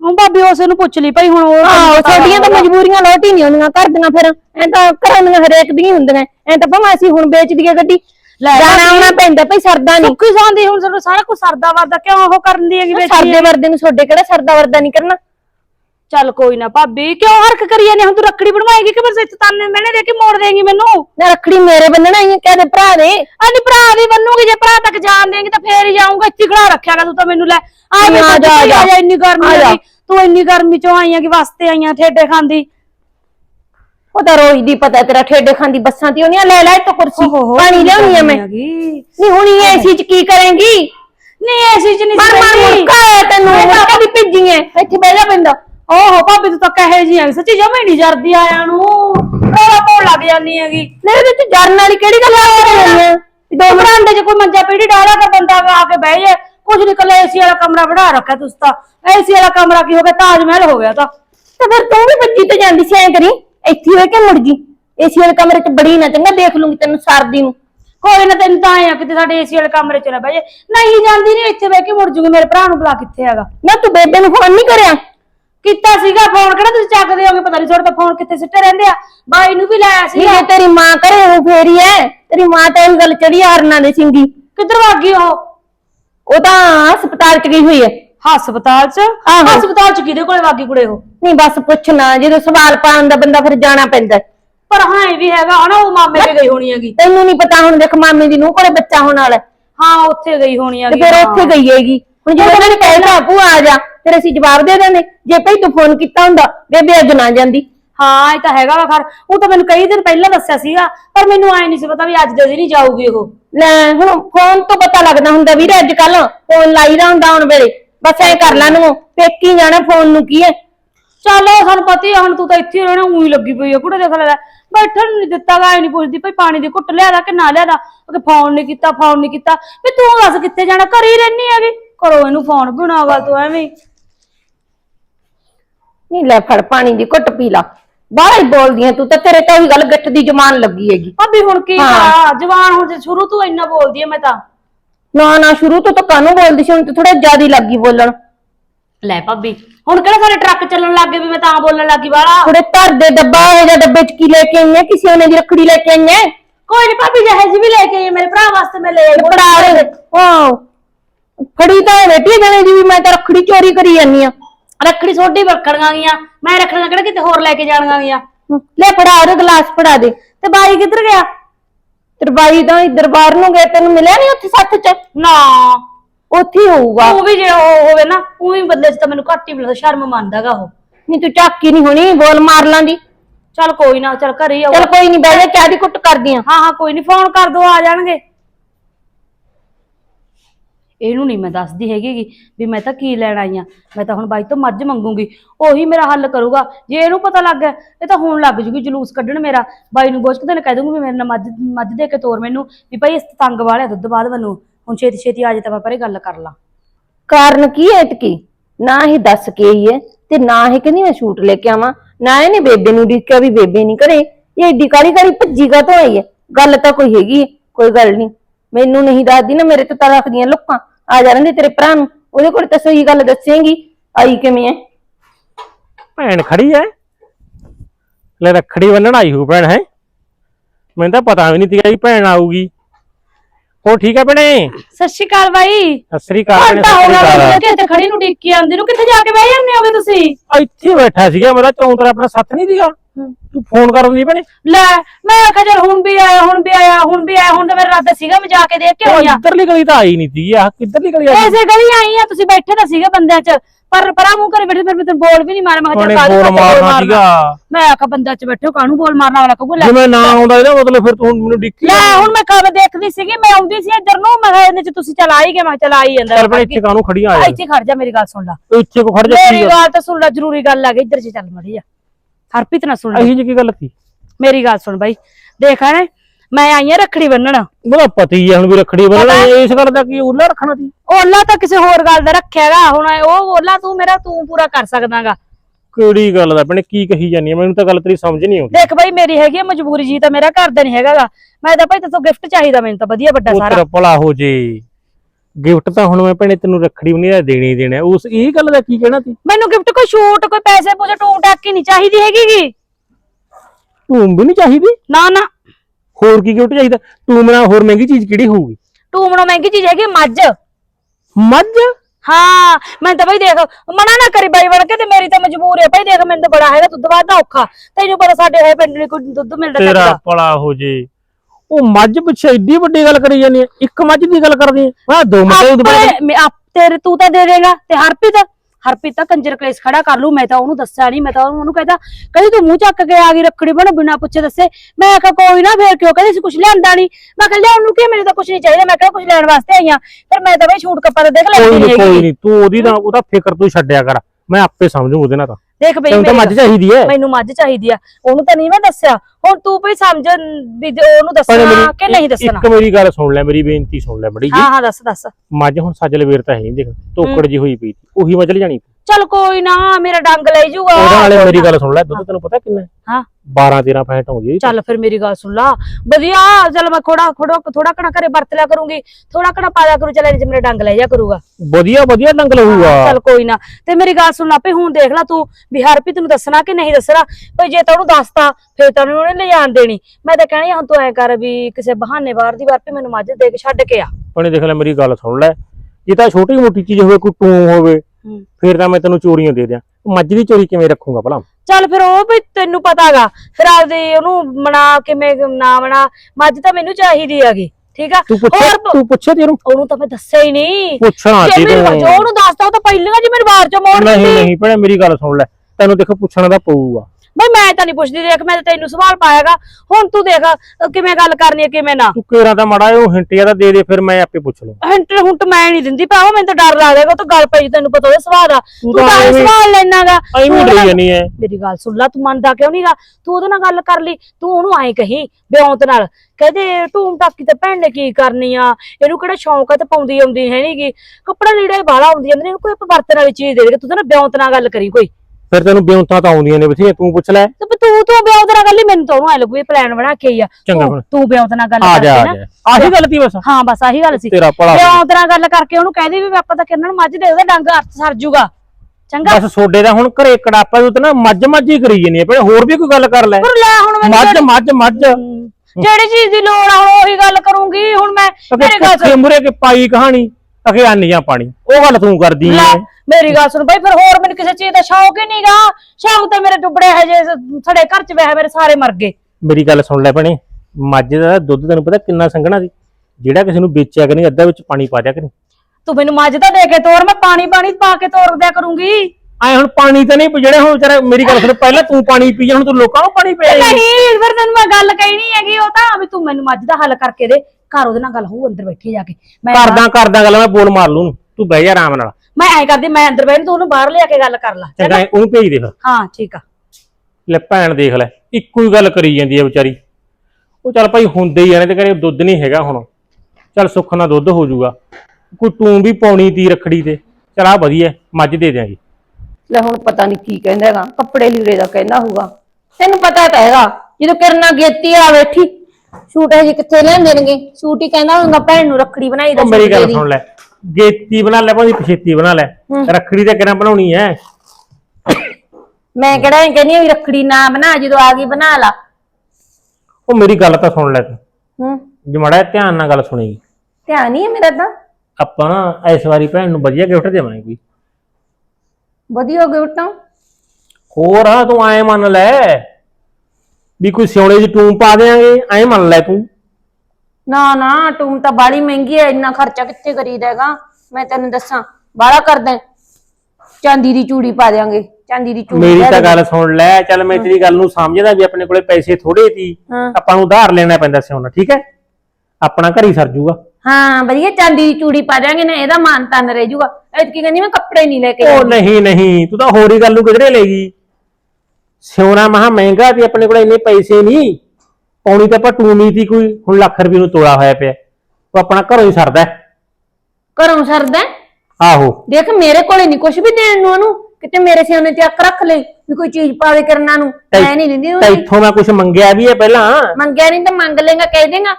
ਹੁਣ ਭਾਬੀ ਉਸੇ ਨੂੰ ਪੁੱਛ ਲਈ ਭਾਈ ਹੁਣ ਉਹ ਆਹੋ ਤੁਹਾਡੀਆਂ ਤਾਂ। ਮਜਬੂਰੀਆਂ ਲੋਟ ਹੀ ਨਹੀਂ ਆਉਂਦੀਆਂ ਘਰ ਦੀਆਂ ਫਿਰ। ਐ ਤਾਂ ਘਰਾਂ ਦੀਆਂ ਹਰੇਕ ਦੀਆਂ ਹੁੰਦੀਆਂ। ਐ ਤਾਂ ਭਾਵੇਂ ਅਸੀਂ ਹੁਣ ਵੇਚ ਦਈਏ ਗੱਡੀ। ਲੈ ਜਾਣਾ। ਆਉਣਾ ਪੈਂਦਾ ਭਈ ਸਰਦਾ ਨਹੀਂ। ਸੁੱਕੀ ਜਾਂਦੀ ਹੁਣ ਸਾਨੂੰ ਸਾਰਾ ਕੁਝ ਸਰਦਾ ਵਰਦਾ ਕਿਉਂ ਉਹ ਕਰਨ ਦੀ ਹੈਗੀ ਵਿੱਚ ਸਰਦੇ ਵਰਦੇ ਨੂੰ ਤੁਹਾਡੇ ਕਿਹੜਾ ਸਰਦਾ ਵਰਦਾ ਨਹੀਂ ਕਰਨਾ? ਚੱਲ ਕੋਈ ਨਾ ਭਾਬੀ ਕਿਉਂ ਹਰਕ ਕਰੀ ਜਾਂਦੀ ਹੁਣ ਤੂੰ ਰੱਖੜੀ ਬਣਵਾਏਗੀ ਕਿ ਫਿਰ ਤਾਨੇ ਮੈਨੇ ਦੇ ਕੇ ਮੋੜ ਦੇਂਗੀ ਮੈਨੂੰ? ਨਾ ਰੱਖੜੀ ਮੇਰੇ ਬੰਨਣਾ ਆਈ ਕਹਦੇ ਭਰਾ ਦੇ। ਅਨੀ ਭਰਾ ਦੀ ਬੰਨੂਗੀ ਜੇ ਭਰਾ ਤੱਕ ਜਾਣ ਦੇਂਗੀ ਤਾਂ ਫੇਰ ਹੀ ਜਾਊਂਗਾ ਇੱਥੇ ਖੜਾ ਰੱਖਿਆਗਾ ਤੂੰ ਤਾਂ ਮੈਨੂੰ ਲੈ। ਆ ਜਾ ਆ ਜਾ, ਜਾ। ਇੰਨੀ ਗਰਮੀ ਆ ਤੂੰ ਇੰਨੀ ਗਰਮੀ ਚੋਂ ਆਈਆਂ ਕਿ ਵਾਸਤੇ ਆਈਆਂ ਠੇਡੇ ਖਾਂਦੀ। ਉਹ ਤਾਂ ਰੋਜ਼ ਦੀ ਪਤਾ ਤੇਰਾ ਠੇਡੇ ਖਾਂਦੀ ਬੱਸਾਂ ਤੇ ਉਹਨੀਆਂ ਲੈ ਲੈ ਇੱਥੋਂ ਕੁਰਸੀ। ਪਾਣੀ ਲਿਆਉਣੀ ਆ ਮੈਂ। ਨਹੀਂ ਹੁਣ ਇਹ ਏਸੀ ਚ ਕੀ ਕਰੇਂਗੀ? ਨਹੀਂ ਐਸੀ ਚ ਨਹੀਂ ਮਰ ਮਰ ਤੈਨੂੰ ਮੁੱਕਾ ਦੀ ਭਿੱਜੀ ਐ। ਇੱਥੇ ਬਹਿ ਜਾ ਬੰਦਾ ਓਹੋ ਭਾਬੀ ਤੂੰ ਤਾਂ ਕਹੇ ਜੀ ਆ ਸੱਚੀ ਜਮੇ ਨਹੀਂ ਜਰਦੀ ਆਇਆਂ ਨੂੰ। ਰੋਲਾ ਪਾਉਣ ਲੱਗ ਜਾਂਦੀ ਹੈਗੀ। ਲੈ ਇਹਦੇ ਚ ਜਰਨ ਵਾਲੀ ਕਿਹੜੀ ਗੱਲ ਆ? ਰਹੀ ਹੈ ਦੋ ਬਰਾਂਡੇ 'ਚ ਕੋਈ ਮੰਜਾ ਪੀੜੀ ਡਾਲਾ ਕੇ ਬੰਦਾ ਆ ਕੇ ਬਹਿ ਜਾਏ ਕੁਝ ਨਹੀਂ ਕੱਲਾ ਏਸੀ ਵਾਲਾ ਕਮਰਾ ਬਣਾ ਰੱਖਿਆ ਤੁਸੀਂ ਤਾਂ। ਏਸੀ ਵਾਲਾ ਕਮਰਾ ਕੀ ਹੋ ਗਿਆ? ਤਾਜ ਮਹਿਲ ਹੋ ਗਿਆ ਤਾਂ। ਤੇ ਫਿਰ ਤੂੰ ਵੀ ਭੱਜੀ ਤੇ ਜਾਂਦੀ ਸੀ ਐ ਕਰੀ? ਇੱਥੇ ਹੋਏ ਕਿ ਮੁੜ ਗਈ? ਏਸੀ ਵਾਲੇ ਕਮਰੇ ਚ ਬੜੀ ਨਾ ਚੰਗਾ ਦੇਖ ਲੂੰਗੀ ਤੈਨੂੰ ਸਰਦੀ ਨੂੰ। ਕੋਈ ਨਾ ਤੈਨੂੰ ਤਾਂ ਆਇਆ ਕਿਤੇ ਸਾਡੇ ਏਸੀ ਵਾਲੇ ਕਮਰੇ 'ਚ ਨਾ ਬਹਿ ਜਾਏ ਨਹੀਂ ਜਾਂਦੀ ਨਹੀਂ ਇੱਥੇ ਬਹਿ ਕੇ ਮੁੜ ਜੂਗੀ ਮੇਰੇ ਭਰਾ ਨੂੰ ਬੁਲਾ ਕਿੱਥੇ ਹੈਗਾ। ਨਾ ਤੂੰ ਬੇਬੇ ਨੂੰ ਫੋਨ ਨਹੀਂ ਕਰਿਆ? ਕੀਤਾ ਸੀਗਾ ਫੋਨ ਕਿਹੜਾ ਤੁਸੀਂ ਚੱਕਦੇ ਹੋਗੇ? ਪਤਾ ਨਹੀਂ ਤੁਹਾਡੇ ਤਾਂ ਫੋਨ ਕਿੱਥੇ ਸਿੱਟੇ ਰਹਿੰਦੇ ਆ। ਬਾਈ ਨੂੰ ਵੀ ਲਾਇਆ ਸੀ। ਨਹੀਂ ਜੇ ਤੇਰੀ ਮਾਂ ਕਰੇ ਉਹ ਫੇਰੀ ਐ। ਤੇਰੀ ਮਾਂ ਤਾਂ ਇਹ ਗੱਲ ਚੜੀ ਹਾਰਨਾ ਦੇ ਸਿੰਗੀ। ਕਿੱਧਰ ਵਗ ਗਈ ਉਹ? ਉਹ ਤਾਂ ਹਸਪਤਾਲ ਚ ਗਈ ਹੋਈ ਐ। ਹਸਪਤਾਲ 'ਚ? ਆਹੋ। ਹਸਪਤਾਲ 'ਚ ਕਿਹਦੇ ਕੋਲੇ ਵਾਗੀ ਕੁੜੇ ਉਹ? ਨਹੀਂ ਬਸ ਪੁੱਛਣਾ ਜਦੋਂ ਸਵਾਲ ਪਾਉਣ ਦਾ ਬੰਦਾ ਫਿਰ ਜਾਣਾ ਪੈਂਦਾ ਹੈ। ਪਰ ਹਾਂ ਇਹ ਵੀ ਹੈਗਾ ਹਨਾ ਉਹ ਮਾਮੇ ਕੇ ਗਈ ਹੋਣੀ ਹੈਗੀ। ਤੈਨੂੰ ਨਹੀਂ ਪਤਾ ਹੁਣ ਦੇਖ ਮਾਮੇ ਦੀ ਨੂੰ ਕੋਲੇ ਬੱਚਾ ਹੋਣ ਵਾਲਾ ਹੈ। ਹਾਂ ਉੱਥੇ ਗਈ ਹੋਣੀ ਤੇ ਹੈਗੀ ਫਿਰ ਹਾਂ। ਉੱਥੇ ਗਈ ਹੈਗੀ। ਹੁਣ ਜਦੋਂ ਉਹਨਾਂ ਨੇ ਕਹਿਤਾ ਭੂਆ ਆ ਜਾ। ਫਿਰ ਅਸੀਂ ਜਵਾਬ ਦੇ ਦਿੰਦੇ। ਜੇ ਭਈ ਤੂੰ ਫੋਨ ਕੀਤਾ ਹੁੰਦਾ ਬੇਬੇ ਅੱਜ ਨਾ ਜਾਂਦੀ। ਹਾਂ ਇਹ ਤਾਂ ਹੈਗਾ ਵਾ ਖਰ। ਉਹ ਤਾਂ ਮੈਨੂੰ ਕਈ ਦਿਨ ਪਹਿਲਾਂ ਦੱਸਿਆ ਸੀਗਾ ਪਰ ਮੈਨੂੰ ਆਏ ਨਹੀਂ ਸੀ ਪਤਾ ਵੀ ਅੱਜ ਦੇ ਦਿਨ ਹੀ ਜਾਊਗੀ ਉਹ। ਲੈ ਹੁਣ ਫੋਨ ਤੋਂ ਪਤਾ ਲੱਗਦਾ ਹੁੰਦਾ ਵੀਰੇ ਅੱਜ ਕੱਲ। ਫੋਨ ਲਾਈਦਾ ਹੁੰਦਾ ਹੁਣ ਵੇਲੇ। ਬਸ ਐ ਕਰ ਲੈਣ ਨੂੰ ਪੇਕੀ ਜਾਣਾ ਫੋਨ ਨੂੰ ਕੀ ਹੈ ਚੱਲ ਸਾਨੂੰ ਪਤਾ ਹੀ ਆ, ਹੁਣ ਤੂੰ ਤਾਂ ਇੱਥੇ ਹੀ ਰਹਿਣਾ ਉਹੀ ਲੱਗੀ ਪਈ ਆ ਕੁੜੇ ਦੇਖ ਲੈ। ਬੈਠਣ ਨਹੀਂ ਦਿੱਤਾ ਗਾ ਨਹੀਂ ਪੁੱਛਦੀ ਭਈ ਪਾਣੀ ਦੀ ਘੁੱਟ ਲਿਆਦਾ ਕਿ ਨਾ ਲਿਆਦਾ। ਕਿ ਫੋਨ ਨਹੀਂ ਕੀਤਾ ਫੋਨ ਨਹੀਂ ਕੀਤਾ। ਵੀ ਤੂੰ ਦੱਸ ਕਿੱਥੇ ਜਾਣਾ ਘਰੇ ਹੀ ਰਹਿਣੀ ਹੈਗੀ। ਕਰੋ ਇਹਨੂੰ ਫੋਨ ਬਣਾਵਾ ਤੂੰ ਐਵੇਂ ਹੀ। ਨਹੀਂ ਲੈ ਫੜ ਪਾਣੀ ਦੀ ਘੁੱਟ ਪੀ ਲਾ। ਬਾਹਰ ਹੀ ਬੋਲਦੀਆਂ ਤੂੰ ਤਾਂ ਤੇਰੇ ਤਾਂ ਉਹੀ ਗੱਲ ਗੱਠ ਦੀ ਜ਼ੁਬਾਨ ਲੱਗੀ ਹੈਗੀ। ਭਾਬੀ ਹੁਣ ਕੀ ਹਾਂ। ਕਰਾਂ? ਜਵਾਨ ਹੁਣ ਜੇ ਸ਼ੁਰੂ ਤੋਂ ਇੰਨਾ ਬੋਲਦੀ ਐ ਮੈਂ ਤਾਂ। ਨਾ ਨਾ ਸ਼ੁਰੂ ਤੋਂ ਤਾਂ ਕਾਨੂੰ ਬੋਲਦੀ ਸੀ? ਹੁਣ ਤੂੰ ਥੋੜਾ ਜ਼ਿਆਦਾ ਹੀ ਲੱਗੀ ਬੋਲਣ। ਲੈ ਭਾਬੀ ਹੁਣ ਕਿਹੜਾ ਸਾਰੇ ਟਰੱਕ ਚੱਲਣ ਲੱਗ ਗਏ ਵੀ ਮੈਂ ਤਾਂ ਬੋਲਣ ਲੱਗੀ ਵਾਲਾ ਥੋੜੇ ਧਰ ਦੇ ਡੱਬਾ ਹੋ ਜਾ ਡੱਬੇ ਚ ਕੀ ਲੈ ਕੇ ਆਈਆਂ? ਕਿਸੇ ਨੇ ਦੀ ਰੱਖੜੀ ਲੈ ਕੇ ਆਈਆਂ? ਕੋਈ ਨਹੀਂ ਭਾਬੀ ਜਹੇ ਜੀ ਵੀ ਲੈ ਕੇ ਆਈ ਮੇਰੇ ਭਰਾ ਵਾਸਤੇ ਮੈਂ ਲੈ ਆਈ ਦੇ। ਹਾਂ। ਫੜੀ ਤਾਂ ਬੇਟੀ ਜਣੇ ਦੀ ਵੀ ਮੈਂ ਤਾਂ ਰੱਖੜੀ ਚੋਰੀ ਕਰੀ ਜਾਨੀ ਆ। ਰੱਖੜੀ ਸੋਡੀ ਵਰਕਣੀਆਂ ਗਈਆਂ। ਮੈਂ ਰੱਖੜੀਆਂ ਕਿਹੜਾ ਕਿਤੇ ਹੋਰ ਲੈ ਕੇ ਜਾਣੀਆਂ ਗਈਆਂ? ਲੈ ਫੜਾ ਉਹ ਗਲਾਸ ਫੜਾ ਦੇ। ਤੇ ਬਾਈ ਕਿੱਧਰ ਗਿਆ? ਤੇਰੇ ਬਾਈ ਤਾਂ ਇੱਧਰ ਬਾਹਰ ਨੂੰ ਗਏ ਤੈਨੂੰ ਮਿਲਿਆ ਨਹੀਂ ਉੱਥੇ ਸੱਥ ਚ? ਨਾ। ਉੱਥੇ ਹੀ ਹੋਊਗਾ। ਉਹ ਵੀ ਜੇ ਉਹ ਹੋਵੇ ਨਾ ਉਹ ਵੀ ਬੰਦੇ 'ਚ ਤਾਂ ਮੈਨੂੰ ਘੱਟ ਹੀ ਮਿਲਦਾ ਸ਼ਰਮ ਮੰਨਦਾਗਾ ਉਹ। ਨਹੀਂ ਤੂੰ ਝਾਕੀ ਨਹੀਂ ਹੋਣੀ ਬੋਲ ਮਾਰ ਲਾਂਦੀ ਚੱਲ ਕੋਈ ਨਾ ਚੱਲ ਘਰੇ ਹੀ ਚਲ ਕੋਈ ਨਹੀਂ ਬਹਿ ਜਾ ਚਾਹ ਦੀ ਕੁੱਟ ਕਰਦੀ ਆ। ਹਾਂ ਹਾਂ ਕੋਈ ਨਹੀਂ ਫੋਨ ਕਰ ਦੋ ਆ ਜਾਣਗੇ। ਇਹਨੂੰ ਨਹੀਂ ਮੈਂ ਦੱਸਦੀ ਹੈਗੀ ਗੀ ਵੀ ਮੈਂ ਤਾਂ ਕੀ ਲੈਣ ਆਈ ਆ। ਮੈਂ ਤਾਂ ਹੁਣ ਬਾਈ ਤੋਂ ਮੱਝ ਮੰਗੂਗੀ। ਉਹੀ ਮੇਰਾ ਹੱਲ ਕਰੂਗਾ। ਜੇ ਇਹਨੂੰ ਪਤਾ ਲੱਗ ਗਿਆ, ਇਹ ਤਾਂ ਹੁਣ ਲੱਗ ਜੂਗੀ ਜਲੂਸ ਕੱਢਣ ਮੇਰਾ। ਬਾਈ ਨੂੰ ਗੋਸ਼ਕ ਦਿਨ ਕਹਿ ਦੂੰਗੀ ਵੀ ਮੇਰੇ ਨਾਲ ਮੱਝ ਮੱਝ ਦੇ ਕੇ ਤੋਰ ਮੈਨੂੰ ਵੀ ਭਾਈ ਇਸ ਤੰਗ ਵਾਲਿਆ ਦੁੱਧ ਬਾਅਦ ਮੈਨੂੰ। ਹੁਣ ਛੇਤੀ ਛੇਤੀ ਆ ਜਾ ਤਾਂ ਮੈਂ ਪਰੇ ਗੱਲ ਕਰ ਲਾਂ। ਕਾਰਨ ਕੀ ਹੈ ਇਤਕੀ? ਨਾ ਹੀ ਦੱਸ ਕੇ ਹੀ ਹੈ ਤੇ ਨਾ ਹੀ ਕਹਿੰਦੀ ਮੈਂ ਸ਼ੂਟ ਲੈ ਕੇ ਆਵਾਂ। ਨਾ ਇਹਨੇ ਬੇਬੇ ਨੂੰ ਡਿੱਕਿਆ ਵੀ ਬੇਬੇ ਨਹੀਂ ਕਰੇ ਇਹ ਏਡੀ ਕਾਲੀ ਕਾਲੀ ਭੱਜੀ ਗਾ ਤੋਂ ਆਈ ਹੈ? ਗੱਲ ਤਾਂ ਕੋਈ ਹੈਗੀ ਹੈ, ਕੋਈ ਗੱਲ ਨਹੀਂ। ਮੈਨੂੰ ਨਹੀਂ ਦੱਸਦੀ ਨਾ ਮੇਰੇ ਤੋਂ ਤਾਂ ਰੱਖਦੀਆਂ ਲੁੱਕਾਂ। ਆ ਜਾਣਗੇ ਤੇਰੇ ਭਰਾ ਨੂੰ। ਉਹਦੇ ਕੋਲ ਤਾਂ ਸਹੀ ਗੱਲ ਦੱਸੇਂਗੀ। ਆਈ ਕਿਵੇਂ ਹੈ ਭੈਣ ਖੜੀ ਐ। ਲੈ ਰੱਖੜੀ ਬੰਨਣ ਆਈ ਹੋ ਭੈਣ ਹੈ। ਮੈਨੂੰ ਤਾਂ ਪਤਾ ਵੀ ਨਹੀਂ ਸੀਗਾ ਵੀ ਭੈਣ ਆਊਗੀ। ਹੋ ਠੀਕ ਹੈ ਭੈਣੇ? ਸਤਿ ਸ਼੍ਰੀ ਅਕਾਲ ਬਾਈ। ਸਤਿ ਸ੍ਰੀ ਅਕਾਲ ਭੈਣੇ, ਘੰਟਾ ਸਤਿ ਸ੍ਰੀ ਅਕਾਲ। ਕਿ ਖੜੀ ਨੂੰ ਡਿੱਕੀ ਆਉਂਦੀ ਨੂੰ? ਕਿੱਥੇ ਜਾ ਕੇ ਬਹਿ ਜਾਂਦੇ ਹੋਗੇ ਤੁਸੀਂ? ਇੱਥੇ ਬੈਠਾ ਸੀਗਾ ਮੇਰਾ ਚੌਂਤਰਾ ਆਪਣਾ ਸੱਤ ਨਹੀਂ ਸੀਗਾ। ਤੂੰ ਫੋਨ ਕਰ ਦਿੰਦੀ ਭੈਣੇ? ਲੈ ਮੈਂ ਆਖਿਆ ਚੱਲ ਹੁਣ ਵੀ ਆਇਆ ਹੁਣ ਵੀ ਆਇਆ ਹੁਣ ਵੀ ਆਇਆ ਹੁਣ ਤਾਂ ਮੇਰਾ ਇਰਾਦਾ ਸੀਗਾ ਮੈਂ ਜਾ ਕੇ ਦੇਖ ਕੇ ਉਹ ਆਈ ਆ। ਇੱਧਰਲੀ ਗਲੀ ਤਾਂ ਆਈ ਨਹੀਂ ਸੀਗੀ ਆਹ ਕਿੱਧਰਲੀ ਗਲੀ ਆ ਐਸੇ ਗਲੀ ਆਈ ਆ ਤੁਸੀਂ ਬੈਠੇ ਤਾਂ ਸੀਗੇ ਬੰਦਿਆਂ 'ਚ ਪਰ ਪਰਾਂ ਮੂੰਹ ਕਰੇ ਬੈਠੇ ਫਿਰ ਮੈਂ ਤੈਨੂੰ ਬੋਲ ਵੀ ਨਹੀਂ ਮਾਰਿਆ ਮੈਂ ਕਿਹਾ ਉਹਨੇ ਚੱਲ ਕਾਹਦੇ ਬੋਲ ਮਾਰਨਾ ਸੀਗਾ। ਮੈਂ ਆਖਿਆ ਬੰਦਿਆਂ 'ਚ ਬੈਠੇ ਕਾਹਨੂੰ ਬੋਲ ਮਾਰਨਾ ਵਾਲਾ ਕਹੂਗਾ ਲੈ। ਜੇ ਮੈਂ ਨਾ ਆਉਂਦਾ ਇਹਦਾ ਮਤਲਬ ਫਿਰ ਤੂੰ ਮੈਨੂੰ ਡਿੱਕੀ ਲੈ ਹੁਣ ਮੈਂ ਕਦ ਦੇਖਦੀ ਸੀਗੀ ਮੈਂ ਆਉਂਦੀ ਸੀ ਇੱਧਰ ਨੂੰ ਮੈਂ ਕਿਹਾ ਇਹਨੇ 'ਚ ਤੁਸੀਂ ਚਲ ਆਈ ਗਏ ਮੈਂ ਕਿਹਾ ਚੱਲ ਆਈ ਜਾਂਦਾ। ਚੱਲ ਭੈਣੇ ਇੱਥੇ ਕਾਹਨੂੰ ਖੜੀ ਆ ਇੱਥੇ ਖੜ ਜਾ ਮੇਰੀ ਗੱਲ ਸੁਣ ਲੈ। ਤੂੰ ਇੱਥੇ ਕੋ ਖੜ ਜਾ ਮੇਰੀ ਗੱਲ ਤਾਂ ਸੁਣ ਲੈ ਜ਼ਰੂਰੀ ਗੱਲ ਆ ਗਈ ਇੱਧਰ 'ਚ ਚੱਲ ਮੜੀ ਜਾ ਹਰਪ੍ਰੀਤ ਨਾ ਸੁਣ ਅਹੀ ਜੀ ਕੀ ਗੱਲ ਸੀ? ਮੇਰੀ ਗੱਲ ਸੁਣ ਬਾਈ। ਦੇਖ ਨੇ ਮੈਂ ਆਈ ਆ ਰੱਖੜੀ ਬੰਨਣ। ਉਹਦਾ ਪਤੀ ਹੈ ਹੁਣ ਵੀ ਰੱਖੜੀ ਬੰਨਣਾ ਇਸ ਗੱਲ ਦਾ ਕੀ ਉੱਲਾ ਰੱਖਣਾ ਸੀ? ਓਲਾ ਤਾਂ ਕਿਸੇ ਹੋਰ ਗੱਲ ਦਾ ਰੱਖਿਆਗਾ। ਹੁਣ ਉਹ ਓਲਾ ਤੂੰ ਮੇਰਾ ਤੂੰ ਪੂਰਾ ਕਰ ਸਕਦਾਗਾ। ਕਿਹੜੀ ਗੱਲ ਦਾ ਭੈਣੇ ਕੀ ਕਹੀ ਜਾਨੀ ਆ? ਮੈਨੂੰ ਤਾਂ ਗੱਲ ਤੇਰੀ ਸਮਝ ਨਹੀਂ ਆਉਂਦੀ। ਦੇਖ ਬਾਈ ਮੇਰੀ ਹੈਗੀ ਆ ਮਜਬੂਰੀ ਜੀ ਤਾਂ ਮੇਰਾ ਘਰ ਦਾ ਨਹੀਂ ਹੈਗਾਗਾ। ਮੈਂ ਤਾਂ ਭਾਈ ਤੇਤੋਂ ਗਿਫਟ ਚਾਹੀਦਾ ਮੈਨੂੰ ਤਾਂ ਵਧੀਆ ਵੱਡਾ ਉਹ ਸਾਰਾ। ਤੇਰਾ ਭਲਾ ਹੋ ਜੇ। ਗਿਫਟ ਤਾਂ ਹੁਣ ਮੈਂ ਭੈਣੇ ਤੈਨੂੰ ਰੱਖੜੀ ਵੀ ਨਹੀਂ ਦੇਣੀ ਹੀ ਦੇਣਾ। ਹੈ। ਉਸ ਇਹ ਗੱਲ ਦਾ ਕੀ ਕਹਿਣਾ ਸੀ? ਮੈਨੂੰ ਗਿਫਟ ਕੋਈ ਛੂਟ ਕੋਈ ਪੈਸੇ ਪੂਸੇ ਟੂੰ ਟਾਕੀ ਨਹੀਂ ਚਾਹੀਦੀ ਹੈਗੀਗੀ ਤੂੰ ਵੀ ਨਹੀਂ ਚਾਹੀਦੀ? ਨਾ ਨਾ। ਹੋਰ ਕੀ ਗਿਫਟ ਚਾਹੀਦਾ? ਤੂੰ ਮੇਰਾ ਹੋਰ ਮਹਿੰਗੀ ਚੀਜ਼ ਕਿਹੜੀ ਹੋਊਗੀ? ਤੂੰ ਮਨੋ ਮਹਿੰਗੀ ਚੀਜ਼ ਹੈਗੀ ਮੱਝ। ਮੱਝ? ਹਾਂ ਮੈਂ ਤਾਂ ਭਾਈ ਦੇਖ ਮਨਾ ਨਾ ਕਰੀ ਬਾਈ ਬਣ ਕੇ ਤੇ ਮੇਰੀ ਤਾਂ ਮਜਬੂਰੀ ਹੈ ਭਾਈ ਦੇਖ ਮੈਨੂੰ ਤਾਂ ਬੜਾ ਹੈਗਾ ਦੁੱਧ ਵਾਧਾ ਔਖਾ। ਤੈਨੂੰ ਪਤਾ ਸਾਡੇ ਹੋਏ ਪਿੰਡ ਨਹੀਂ ਕੋਈ ਦੁੱਧ ਮਿਲਦਾ ਤੇਰਾ ਭਲਾ ਹੋ ਜੇ। ਉਹ ਮੱਝ ਪਿੱਛੇ ਏਡੀ ਵੱਡੀ ਗੱਲ ਕਰੀ ਜਾਂਦੀ ਹੈ ਇੱਕ ਮੱਝ ਦੀ ਗੱਲ ਕਰਦੀ ਹੈ। ਮੈਂ ਦੋ ਉਹਦੇ ਬਾਅਦ ਆਪਣੇ- ਮੈਂ- ਆਪ- ਤੇਰੇ ਤੂੰ ਤਾਂ ਦੇ ਦੇਗਾ ਤੇ ਹਰਪ੍ਰੀਤ ਹਰਪ੍ਰੀਤ ਤਾਂ ਕੰਜਰ ਕਲੇਸ ਖੜਾ ਕਰ ਲੂ ਮੈਂ ਤਾਂ ਉਹਨੂੰ ਦੱਸਿਆ ਨਹੀਂ ਮੈਂ ਤਾਂ ਉਹਨੂੰ ਕਹਿੰਦਾ ਕਹਿੰਦੀ ਤੂੰ ਮੂੰਹ ਚੱਕ ਕੇ ਆ ਗਈ ਰੱਖੜੀ ਬਣ ਬਿਨਾ ਪੁੱਛੇ ਦੱਸੇ। ਮੈਂ ਕਿਹਾ ਕੋਈ ਨਾ ਫੇਰ ਕਿਉਂ? ਕਹਿੰਦੀ ਸੀ ਕੁਝ ਲਿਆਂਦਾ ਨਹੀਂ ਮੈਂ ਕਿਹਾ ਲਿਆਉਣ ਨੂੰ ਕੀ ਮੈਨੂੰ ਤਾਂ ਕੁਝ ਨਹੀਂ ਚਾਹੀਦਾ ਮੈਂ ਕਿਹਾ ਕੁਝ ਲੈਣ ਵਾਸਤੇ ਆਈ ਆ ਫਿਰ ਮੈਂ ਤਾਂ ਬਈ ਛੂਟ ਕੱਪਾ ਤਾਂ ਦੇਖ ਕੋਈ ਲੈਂਦੀ ਨਹੀਂ ਕੋਈ ਹੈਗੀ ਨਹੀਂ ਤੂੰ ਉਹਦੀ ਨਾ ਉਹਦਾ ਫਿਕਰ ਤੂੰ ਛੱਡਿਆ ਕਰ। ਮੈਂ ਆਪੇ ਸਮਝੂ ਉਹਦੇ ਨਾਲ ਤਾਂ। ਦੇਖ ਬਈ ਤੈਨੂੰ ਤਾਂ ਮੇਰੀ ਮੱਝ ਚਾਹੀਦੀ ਹੈ ਮੈਨੂੰ ਮੱਝ ਚਾਹੀਦੀ ਆ ਉਹਨੂੰ ਤਾਂ ਨਹੀਂ ਮੈਂ ਦੱਸਿਆ। ਹੁਣ ਤੂੰ ਭਈ ਸਮਝ ਵੀ ਜੇ ਉਹਨੂੰ ਦੱਸਣਾ ਕਿ ਨਹੀਂ ਦੱਸਣਾ ਇੱਕ ਮੇਰੀ ਗੱਲ ਸੁਣ ਲੈ ਮੇਰੀ ਬੇਨਤੀ ਸੁਣ ਲੈ ਬੜੀ ਜੀ। ਹਾਂ ਹਾਂ ਦੱਸ ਦੱਸ। ਮੱਝ ਹੁਣ ਸੱਜ ਲਵੇਰ ਤਾਂ ਹੈ ਨਹੀਂ ਦੇਖ। ਤੋਕੜ ਜੀ ਹੋਈ ਪਈ ਉਹੀ ਮੱਝ ਜਾਣੀ ਚੱਲ ਕੋਈ ਨਾ ਮੇਰਾ ਡੰਗ ਲੈ ਜੂਗਾ। ਉਹਦੇ ਨਾਲੇ ਮੇਰੀ ਗੱਲ ਸੁਣ ਲੈ ਦੁੱਧ ਤੈਨੂੰ ਪਤਾ ਕਿੰਨਾ ਹੈ? ਹਾਂ। 12 13 ਫੈਂਟ ਆਉਂਦੀ ਹੈ ਚੱਲ ਫਿਰ ਮੇਰੀ ਗੱਲ ਸੁਣ ਲਾ। ਵਧੀਆ ਚੱਲ ਮੈਂ ਥੋੜਾ ਥੋੜਾ ਥੋੜਾ ਕਣਾ ਘਰੇ ਵਰਤ ਲਿਆ ਕਰੂੰਗੀ। ਥੋੜਾ ਕਣਾ ਪਾ ਲਿਆ ਕਰੂ ਚੱਲ ਜੇ ਮੇਰੇ ਡੰਗ ਲੈ ਜਾ ਕਰੂਗਾ। ਵਧੀਆ ਵਧੀਆ ਡੰਗ ਲਹੂਗਾ ਚੱਲ ਕੋਈ ਨਾ। ਤੇ ਮੇਰੀ ਗੱਲ ਸੁਣ ਲਾ ਪਈ ਹੁਣ ਦੇਖ ਲੈ ਤੂੰ ਵੀ ਹਰਪ੍ਰੀਤ ਨੂੰ ਦੱਸਣਾ ਕਿ ਨਹੀਂ ਦੱਸਣਾ? ਭਈ ਜੇ ਤਾਂ ਉਹਨੂੰ ਦੱਸਤਾ ਫਿਰ ਤਾਂ ਉਹਨੇ ਲੈ ਜਾਣ ਦੇਣੀ। ਮੈਂ ਤਾਂ ਕਹਿਣੀ ਹੁਣ ਤੂੰ ਐ ਕਰ ਵੀ ਕਿਸੇ ਬਹਾਨੇ ਬਾਹਰ ਦੀ ਵਾਰ ਮੈਨੂੰ ਮੱਝ ਦੇ ਕੇ ਛੱਡ ਕੇ ਆ। ਪਣੇ ਦੇਖ ਲੈ ਮੇਰੀ ਗੱਲ ਸੁਣ ਲੈ। ਜੇ ਤਾਂ ਛੋਟੀ ਮੋਟੀ ਚੀਜ਼ ਹੋਵੇ ਕੋਈ ਟੂੰ ਹੋਵੇ। ਫਿਰ ਤਾਂ ਮੈਂ ਤੈਨੂੰ ਚੋਰੀਆਂ ਦੇ ਦਿਆਂ। ਮੱਝ ਦੀ ਚੋਰੀ ਕਿਵੇਂ ਰੱਖੂਗਾ ਭਲਾ? ਚੱਲ ਫਿਰ ਉਹ ਵੀ ਤੈਨੂੰ ਪਤਾਗਾ। ਫਿਰ ਆਪਦੇ ਉਹਨੂੰ ਮਨਾ ਕਿਵੇਂ ਨਾ ਮਨਾ। ਮੱਝ ਤਾਂ ਮੈਨੂੰ ਚਾਹੀਦੀ ਹੈਗੀ ਠੀਕ ਆ? ਤੂੰ ਪੁੱਛਿਆ ਤੂੰ ਪੁੱਛਿਆ ਤੈਨੂੰ ਉਹਨੂੰ? ਤਾਂ ਮੈਂ ਦੱਸਿਆ ਹੀ ਨਹੀਂ। ਪੁੱਛਣਾ ਜੋ ਤੂੰ ਉਹਨੂੰ ਦੱਸਦਾ ਉਹ ਤਾਂ ਪਹਿਲਾਂ ਜੀ ਮੇਰੇ ਬਾਹਰ ਚੋਂ ਮੋੜ ਨਹੀਂ ਨਹੀਂ ਭੈਣੇ ਮੇਰੀ ਗੱਲ ਸੁਣ ਲੈ। ਤੈਨੂੰ ਦੇਖੋ ਪੁੱਛਣਾ ਤਾਂ ਪਊਗਾ। ਬਈ ਮੈਂ ਤਾਂ ਨਹੀਂ ਪੁੱਛਦੀ ਦੇਖ ਮੈਂ ਤਾਂ ਤੈਨੂੰ ਸਵਾਲ ਪਾਇਆਗਾ। ਹੁਣ ਤੂੰ ਦੇਖ ਅਹ ਕਿਵੇਂ ਗੱਲ ਕਰਨੀ ਹੈ ਕਿਵੇਂ ਨਾ। ਤੂੰ ਕੇਰਾ ਤਾਂ ਮਾੜਾ ਉਹ ਹਿੰਟ ਜਿਹਾ ਤਾਂ ਦੇ ਦੇ ਫਿਰ ਮੈਂ ਆਪੇ ਪੁੱਛ ਲੂੰ ਹੰਟ ਹੁੰਟ ਮੈਂ ਨਹੀਂ ਦਿੰਦੀ ਪਾਵਾ ਮੈਨੂੰ ਤਾਂ ਡਰ ਲੱਗਦਾ ਉਹ ਤਾਂ ਗੱਲ ਪਈ ਤੈਨੂੰ ਪਤਾ ਉਹਦੇ ਸਵਾਲ ਦਾ ਤੂੰ ਤੂੰ ਐਵੇਂ- ਸਵਾਲ ਲੈਣਾਗਾ। ਐਵੇਂ ਡਰੀ ਜਾਨੀ ਐ। ਮੇਰੀ ਗੱਲ ਸੁਣ ਲੈ ਤੂੰ ਮੰਨਦਾ ਕਿਉਂ ਨਹੀਂਗਾ ਤੂੰ ਉਹਦੇ ਨਾਲ ਗੱਲ ਕਰ ਲਈ ਤੂੰ ਉਹਨੂੰ ਐਂ ਕਹੀਂ ਬਿਉਂਤ ਨਾਲ। ਕਹਦੇ ਟੂਮ ਟਾਕੀ ਤੇ ਭੈਣ ਨੇ ਕੀ ਕਰਨੀ ਆ? ਇਹਨੂੰ ਕਿਹੜਾ ਸ਼ੌਂਕ ਆ ਤੇ ਪਾਉਂਦੀ ਆਉਂਦੀ ਹੈ ਨਹੀਂਗੀ ਕੱਪੜਾ ਲੀੜਾ ਹੀ ਬਾਹਲਾ ਆਉਂਦੀ ਜਾਂਦੀ ਇਹਨੂੰ ਕੋਈ ਆਪਾਂ ਵਰਤਣ ਵਾਲੀ ਚੀਜ਼ ਦੇ ਦੇ ਤੂੰ ਤਾਂ ਨਾ ਬਿਉਂਤ ਨਾਲ ਗੱਲ ਕਰੀ ਕੋਈ। ਫਿਰ ਤੈਨੂੰ ਬਿਉਂਤਾਂ ਤਾਂ ਆਉਂਦੀਆਂ ਨੇ ਬਥੇਰੀਆਂ ਤੂੰ ਪੁੱਛ ਲੈ। ਤੇ ਤੂੰ ਤੂੰ ਬਿਉਂਤ ਨਾਲ ਗੱਲ ਹੀ ਮੈਨੂੰ ਤਾਂ ਉਹਨੂੰ ਐ ਲੱਗੂ ਪਲਾਨ ਬਣਾ ਕੇ ਆਈ ਆ। ਚੰਗਾ ਤੂੰ- ਬਿਉਂਤ ਨਾਲ ਗੱਲ ਆ ਜਾ ਕਰਕੇ ਨਾ। ਆਹੀ ਗੱਲ ਤੀ ਬਸ। ਹਾਂ ਬਸ ਆਹੀ ਗੱਲ ਸੀ। ਤੇਰਾ ਭਲਾ ਹੋ ਬਿਉਂਤ ਨਾਲ ਗੱਲ ਕਰਕੇ ਉਹਨੂੰ ਕਹਿੰਦੀ ਵੀ ਆਪਾਂ ਤਾਂ ਕਿੰਨਾਂ ਨੂੰ ਮੱਝ ਦੇ ਉਹਦਾ ਡੰਗ ਅਰਥ ਸਰ ਜੂਗਾ। ਚੰਗਾ। ਬਸ ਸੋਡੇ ਦਾ ਹੁਣ ਘਰੇ ਕੜਾਪਾ ਤੂੰ ਤੇ ਨਾ ਮੱਝ ਮੱਝ ਹੀ ਕਰੀ ਜਾਨੀ ਭੈਣੇ ਹੋਰ ਵੀ ਕੋਈ ਗੱਲ ਕਰ ਲੈ। ਪਰ ਲੈ ਹੁਣ ਮੈਨੂੰ ਮੱਝ ਮੱਝ ਮੱਝ। ਜਿਹੜੀ ਚੀਜ਼ ਦੀ ਲੋੜ ਆ ਹੁਣ ਉਹੀ ਗੱਲ ਕਰੂੰਗੀ। ਹੁਣ ਮੈਂ ਮੇਰੇ ਗੱਲ ਭੁੱਖੇ ਮੁਰੇ ਕੇ ਪਾਈ ਕਹਾਣੀ। ਅਗੇ ਆਨੀ ਜਾਂ ਪਾਣੀ। ਉਹ ਗੱਲ ਤੂੰ ਕਰਦੀ ਲੈ ਐ ਮੇਰੀ ਗੱਲ ਸੁਣ ਬਈ ਫਿਰ ਹੋਰ ਮੈਨੂੰ ਕਿਸੇ ਚੀਜ਼ ਦਾ ਸ਼ੌਕ ਹੀ ਨਹੀਂਗਾ ਸ਼ੌਕ ਤੇ ਮੇਰੇ ਡੁੱਬੜੇ ਹੈ ਜੇ ਸਾਡੇ ਘਰ ਚ ਵਹਿ ਮੇਰੇ ਸਾਰੇ ਮਰ ਗਏ। ਮੇਰੀ ਗੱਲ ਸੁਣ ਲੈ ਭੈਣੇ ਮੱਝ ਦਾ ਦੁੱਧ ਤੈਨੂੰ ਪਤਾ ਕਿੰਨਾ ਸੰਘਣਾ ਸੀ। ਜਿਹੜਾ ਕਿਸੇ ਨੂੰ ਵੇਚਿਆ ਕਿ ਨਹੀਂ ਅੱਧਾ ਵਿੱਚ ਪਾਣੀ ਪਾ ਦਿਆ ਕਰੀ ਤੂੰ ਮੈਨੂੰ ਮੱਝ ਤਾਂ ਦੇ ਕੇ ਤੋਰ ਮੈਂ ਪਾਣੀ ਪਾਣੀ ਪਾ ਕੇ ਤੋਰ ਦਿਆ ਕਰੂੰਗੀ। ਐ ਹੁਣ ਪਾਣੀ ਤਾਂ ਨਹੀਂ ਜਿਹੜੇ ਹੁਣ ਵਿਚਾਰਾ ਮੇਰੀ ਗੱਲ ਸੁਣ ਪਹਿਲਾਂ ਤੂੰ ਪਾਣੀ ਪੀ ਜਾ ਹੁਣ ਤੂੰ ਲੋਕਾਂ ਨੂੰ ਪਾਣੀ ਪਿਆ ਨਹੀਂ ਫਿਰ ਤੈਨੂੰ ਮੈਂ ਗੱਲ ਕਹੀ ਨਹੀਂ ਹੈਗੀ ਉਹ ਤਾਂ ਵੀ ਤੂੰ ਮੈਨੂੰ ਮੱਝ ਦਾ ਹੱਲ ਕਰਕੇ ਦੇ। ਘਰ ਉਹਦੇ ਨਾਲ ਗੱਲ ਹੋਊ ਅੰਦਰ ਬੈਠੀ ਜਾ ਕੇ। ਮੈਂ ਕਰਦਾ ਕਰਦਾ ਗੱਲ ਮੈਂ ਬੋਲ ਮਾਰ ਲੂੰ ਤੂੰ ਬਹਿ ਜਾ ਆਰਾਮ ਨਾਲ। ਮੈਂ ਐ ਕਰਦੀ ਮੈਂ ਅੰਦਰ ਬੈਠ ਤੂੰ ਉਹਨੂੰ ਬਾਹਰ ਲਿਆ ਕੇ ਗੱਲ ਕਰ ਲੈ। ਚੰਗਾ ਉਹਨੂੰ ਭੇਜ ਦੇ ਫਿਰ। ਹਾਂ ਠੀਕ ਆ। ਲੈ ਭੈਣ ਦੇਖ ਲੈ ਇੱਕੋ ਹੀ ਗੱਲ ਕਰੀ ਜਾਂਦੀ ਹੈ ਵਿਚਾਰੀ। ਉਹ ਚੱਲ ਭਾਈ ਹੁੰਦੇ ਹੀ ਆ ਨੇ ਤੇ ਕਰੇ ਦੁੱਧ ਨਹੀਂ ਹੈਗਾ ਹੁਣ। ਚੱਲ ਸੁੱਖ ਨਾਲ ਦੁੱਧ ਹੋ ਜਾਊਗਾ। ਕੋਈ ਤੂੰ ਵੀ ਪਾਉਣੀ ਤੀ ਰਖੜੀ ਤੇ। ਚਲ ਆ ਵਧੀਆ ਮੱਝ ਦੇ ਦਿਆਂਗੇ। ਲੈ ਹੁਣ ਪਤਾ ਨਹੀਂ ਕੀ ਕਹਿੰਦਾ ਹੈਗਾ ਕੱਪੜੇ ਲੀੜੇ ਦਾ ਕਹਿੰਦਾ ਹੋਊਗਾ। ਤੈਨੂੰ ਪਤਾ ਤਾਂ ਹੈਗਾ ਜਦੋਂ ਕਿਰਨਾ ਗੇਤੀ ਆ ਬੈਠੀ ਸੂਟ ਹਜੇ ਕਿੱਥੇ ਲੈਣ ਦੇਣਗੇ ਸੂਟ ਹੀ ਕਹਿੰਦਾ ਹੁੰਦਾ ਭੈਣ ਨੂੰ ਰੱਖੜੀ ਬਣਾਈ ਦਾ ਉਹ ਮੇਰੀ ਗੱਲ ਸੁਣ ਲੈ। ਗੇਤੀ ਬਣਾ ਲੈ ਭਾਵੇਂ ਪਛੇਤੀ ਬਣਾ ਲੈ। ਰਖੜੀ ਤੇ ਕਿਹਨਾਂ ਬਣਾਉਣੀ ਐ? ਮੈਂ ਕਿਹੜਾ ਕਹਿੰਦੀ ਆ ਵੀ ਰੱਖੜੀ ਨਾ ਬਣਾ ਜਦੋਂ ਆ ਗਈ ਬਣਾ ਲਾ। ਉਹ ਮੇਰੀ ਗੱਲ ਤਾਂ ਸੁਣ ਲੈ ਤੂੰ। ਹੂੰ। ਜੇ ਮਾੜਾ ਜਿਹਾ ਧਿਆਨ ਨਾਲ ਗੱਲ ਸੁਣੇਗੀ। ਧਿਆਨ ਹੀ ਹੈ ਮੇਰਾ ਤਾਂ। ਆਪਾਂ ਨਾ ਇਸ ਵਾਰੀ ਭੈਣ ਨੂੰ ਵਧੀਆ ਗਿਫਟ ਦੇਵਾਂਗੇ ਕੋਈ। ਵਧੀਆ ਉਟਾਂ ਹੋਰ ਆ ਤੂੰ ਐ ਮੰਨ ਲੈ। ਵੀ ਕੋਈ ਸਿਉਣੇ ਦੀ ਟੂਮ ਪਾ ਦੇਾਂਗੇ ਐ ਮੰਨ ਲੈ ਤੂੰ। ਨਾ ਨਾ ਟੂਮ ਤਾਂ ਬਾਲੀ ਮਹਿੰਗੀ ਹੈ ਇੰਨਾ ਖਰਚਾ ਕਿੱਥੇ ਕਰੀਦਾ ਹੈਗਾ? ਮੈਂ ਤੈਨੂੰ ਦੱਸਾਂ ਬਾਲਾ ਕਰਦਾ। ਚਾਂਦੀ ਦੀ ਚੂੜੀ ਪਾ ਦੇਾਂਗੇ ਚਾਂਦੀ ਦੀ ਚੂੜੀ ਮੇਰੀ ਲੈ ਤਾਂ। ਗੱਲ ਸੁਣ ਲੈ ਚੱਲ ਮੈਂ ਤੇਰੀ ਗੱਲ ਨੂੰ ਸਮਝਦਾ ਵੀ ਆਪਣੇ ਕੋਲੇ ਪੈਸੇ ਥੋੜੇ ਸੀ ਹਾਂ। ਆਪਾਂ ਨੂੰ ਉਧਾਰ ਲੈਣਾ ਪੈਂਦਾ ਸਿਉਣਾ ਠੀਕ ਹੈ ਆਪਣਾ ਘਰ ਹੀ ਸਰ ਜੂਗਾ। ਹਾਂ ਵਧੀਆ ਚਾਂਦੀ ਦੀ ਚੂੜੀ ਪਾ ਦਿਆਂਗੇ ਨਾ ਇਹਦਾ ਮਾਨ ਤਨ ਰਹਿ ਜਾਊਗਾ ਐਤਕੀ ਕਹਿੰਦੀ ਮੈਂ ਕੱਪੜੇ ਨਹੀਂ ਲੈ ਕੇ ਉਹ। ਨਹੀਂ ਨਹੀਂ ਤੂੰ ਤਾਂ ਹੋਰ ਹੀ ਗੱਲ ਨੂੰ ਕਿਧਰੇ ਲੈ ਗਈ। ਸਿਉਣਾ ਮਹਾ ਮਹਿੰਗਾ ਤੇ ਆਪਣੇ ਕੋਲ ਇੰਨੇ ਪੈਸੇ ਨਹੀਂ। ਪੌਣੀ ਤਾਂ ਆਪਾਂ ਟੂਮੀ ਦੀ ਕੋਈ ਹੁਣ ਲੱਖ ਰੁਪਏ ਨੂੰ ਤੋਲਾ ਹੋਇਆ ਪਿਆ। ਉਹ ਆਪਣਾ ਘਰੋਂ ਹੀ ਸਰਦਾ ਹੈ। ਘਰੋਂ ਸਰਦਾ ਹੈ। ਆਹੋ। ਦੇਖ ਮੇਰੇ ਕੋਲੇ ਨਹੀਂ ਕੁਝ ਵੀ ਦੇਣ ਨੂੰ ਉਹਨੂੰ। ਕਿਤੇ ਮੇਰੇ ਸਿਆਣੇ ਤੇ ਅੱਖ ਰੱਖ ਲੈ ਵੀ ਕੋਈ ਚੀਜ਼ ਪਾਵੇ ਕਰਨਾ ਨੂੰ। ਮੈਂ ਨਹੀਂ ਦਿੰਦੀ ਤਾਂ ਉਹਨੂੰ ਇੱਥੋਂ ਮੈਂ ਕੁਝ ਮੰਗਿਆ ਵੀ ਹੈ ਪਹਿਲਾਂ। ਮੰਗਿਆ ਨਹੀਂ ਤਾਂ ਮੰਗ ਲੇਗਾ ਕਹਿ ਦੇਗਾ।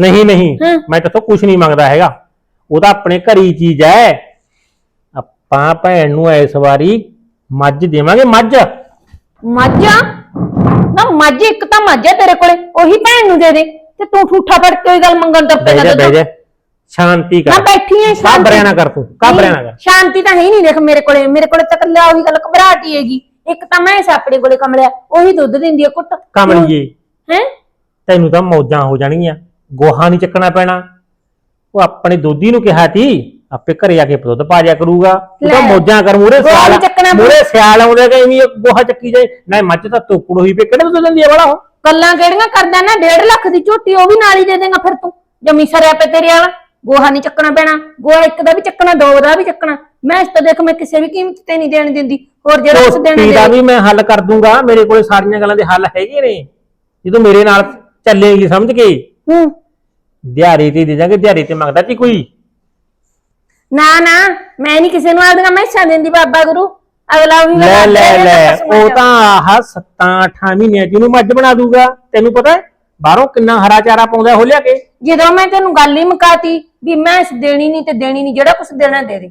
ਨਹੀਂ ਨਹੀਂ। ਹਾਂ। ਮੈਂ ਤਾਂ ਕੁਝ ਨਹੀਂ ਮੰਗਦਾ ਹੈਗਾ। ਉਹ ਤਾਂ ਆਪਣੇ ਘਰ ਚੀਜ਼ ਹੈ। ਆਪਾਂ ਭੈਣ ਨੂੰ ਇਸ ਵਾਰੀ ਮੱਝ ਦੇਵਾਂਗੇ ਮੱਝ। ਮੱਝਾਂ? ਨਾ ਮੱਝ ਇੱਕ ਤਾਂ ਮੱਝ ਤੇਰੇ ਕੋਲੇ ਉਹੀ ਭੈਣ ਨੂੰ ਦੇ ਦੇ ਤੇ ਤੂੰ ਠੂਠਾ ਫੜ ਕੇ ਉਹੀ ਗੱਲ ਮੰਗਣ ਤੋਂ ਬਹਿ ਜਾ ਬਹਿ ਜਾ। ਸ਼ਾਂਤੀ ਕਰ। ਨਾ ਬੈਠੀ ਐ ਘਬਰਿਆ ਨਾ ਕਰ ਤੂੰ ਘਬਰਿਆ ਨਾ ਕਰ। ਸ਼ਾਂਤੀ ਤਾਂ ਹੈ ਹੀ ਨਹੀਂ ਦੇਖ ਮੇਰੇ ਕੋਲੇ ਮੇਰੇ ਕੋਲੇ ਤਾਂ ਕੱਲਾ ਉਹੀ ਗੱਲ ਘਬਰਾਹਟ ਹੀ ਹੈਗੀ। ਇੱਕ ਤਾਂ ਮੈਂ ਆਪਣੇ ਕੋਲੇ ਕਮਲਿਆ ਉਹੀ ਦੁੱਧ ਦਿੰਦੀ ਹੈ ਕੁੱਟ ਕਮਲੀਏ ਹੈ? ਤੈਨੂੰ ਤਾਂ ਮੌਜਾਂ ਹੋ ਜਾਣਗੀਆਂ ਗੋਹਾ ਨਹੀਂ ਚੱਕਣਾ ਪੈਣਾ। ਉਹ ਆਪਣੇ ਦੋਧੀ ਨੂੰ ਕਿਹਾ ਸੀ ਆਪੇ ਘਰੇ ਆ ਕੇ ਦੁੱਧ ਪਾ ਜਾ ਕਰੂਗਾ। ਤੂੰ ਤਾਂ। ਮੌਜਾਂ ਕਰ ਮੂਰੇ ਗੋਹਾ ਚੱਕਣਾ ਮੂਰੇ ਸਿਆਲ ਆਉਂਦੇ ਕਿ ਐਵੇਂ ਗੋਹਾ ਚੱਕੀ ਜਾਏ। ਨਾ ਮੱਝ ਤਾਂ ਤੋਕੜ ਹੋਈ ਪਈ ਕਿਹੜੇ ਦੁੱਧ ਦਿੰਦੀ ਆ ਬੜਾ ਉਹ? ਗੱਲਾਂ ਕਿਹੜੀਆਂ ਕਰਦਾ ਨਾ 1.5 ਲੱਖ ਦੀ ਝੋਟੀ ਉਹ ਵੀ ਨਾਲ ਹੀ ਦੇ ਦੇਗਾ ਫਿਰ ਤੂੰ। ਜਮੀ ਸਰਿਆ ਪੇ ਤੇਰੇ ਵਾਲਾ। ਗੋਹਾ ਨਹੀਂ ਚੱਕਣਾ ਪੈਣਾ। ਗੋਹਾ ਇੱਕ ਦਾ ਵੀ ਚੱਕਣਾ ਦੋ ਦਾ ਵੀ ਚੱਕਣਾ। ਮੈਂ ਇਸ ਤਾਂ ਦੇਖ ਮੈਂ ਕਿਸੇ ਵੀ ਕੀਮਤ ਤੇ ਨਹੀਂ ਦੇਣ ਦਿੰਦੀ। ਹੋਰ ਜਿਹੜਾ ਉਸ ਦੇਣਾ ਦਾ ਦੇ ਵੀ ਮੈਂ ਹੱਲ ਕਰ ਦੂੰਗਾ। ਮੇਰੇ ਕੋਲੇ ਸਾਰੀਆਂ ਗੱਲਾਂ ਦੇ ਹੱਲ ਹੈਗੇ ਨੇ। ਜਦੋਂ ਮੇਰੇ ਨਾਲ ਚੱਲੇਗੀ ਸਮਝ ਕੇ। ਹੂੰ। ਦਿਹਾੜੀ ਤੇ ਦੇ ਜਾਗੇ ਦਿਹਾੜੀ ਤੇ ਮੰਗਦਾ ਸੀ ਕੋਈ। ਨਾ ਨਾ ਮੈਂ ਨਹੀਂ ਕਿਸੇ ਨੂੰ ਆਪਦੀਆਂ ਮੈਸਾਂ ਦਿੰਦੀ ਬਾਬਾ ਗੁਰੂ। ਅਗਲਾ ਵੀ ਲੈ ਲੈ ਲੈ ਉਹ ਤਾਂ ਆਹ 7-8 ਮਹੀਨਿਆਂ ਚ ਇਹਨੂੰ ਮੱਝ ਬਣਾ ਦੂਗਾ ਤੈਨੂੰ ਪਤਾ ਹੈ ਬਾਹਰੋਂ ਕਿੰਨਾ ਹਰਾ ਚਾਰਾ ਪਾਉਂਦਾ ਉਹ ਲਿਆ ਕੇ। ਜਦੋਂ ਮੈਂ ਤੈਨੂੰ ਗੱਲ ਹੀ ਮੁਕਾਤੀ ਵੀ ਮੈਂ ਇਸ ਦੇਣੀ ਨਹੀਂ ਤੇ ਦੇਣੀ ਨਹੀਂ ਜਿਹੜਾ ਕੁਝ ਦੇਣਾ ਦੇ ਦੇ।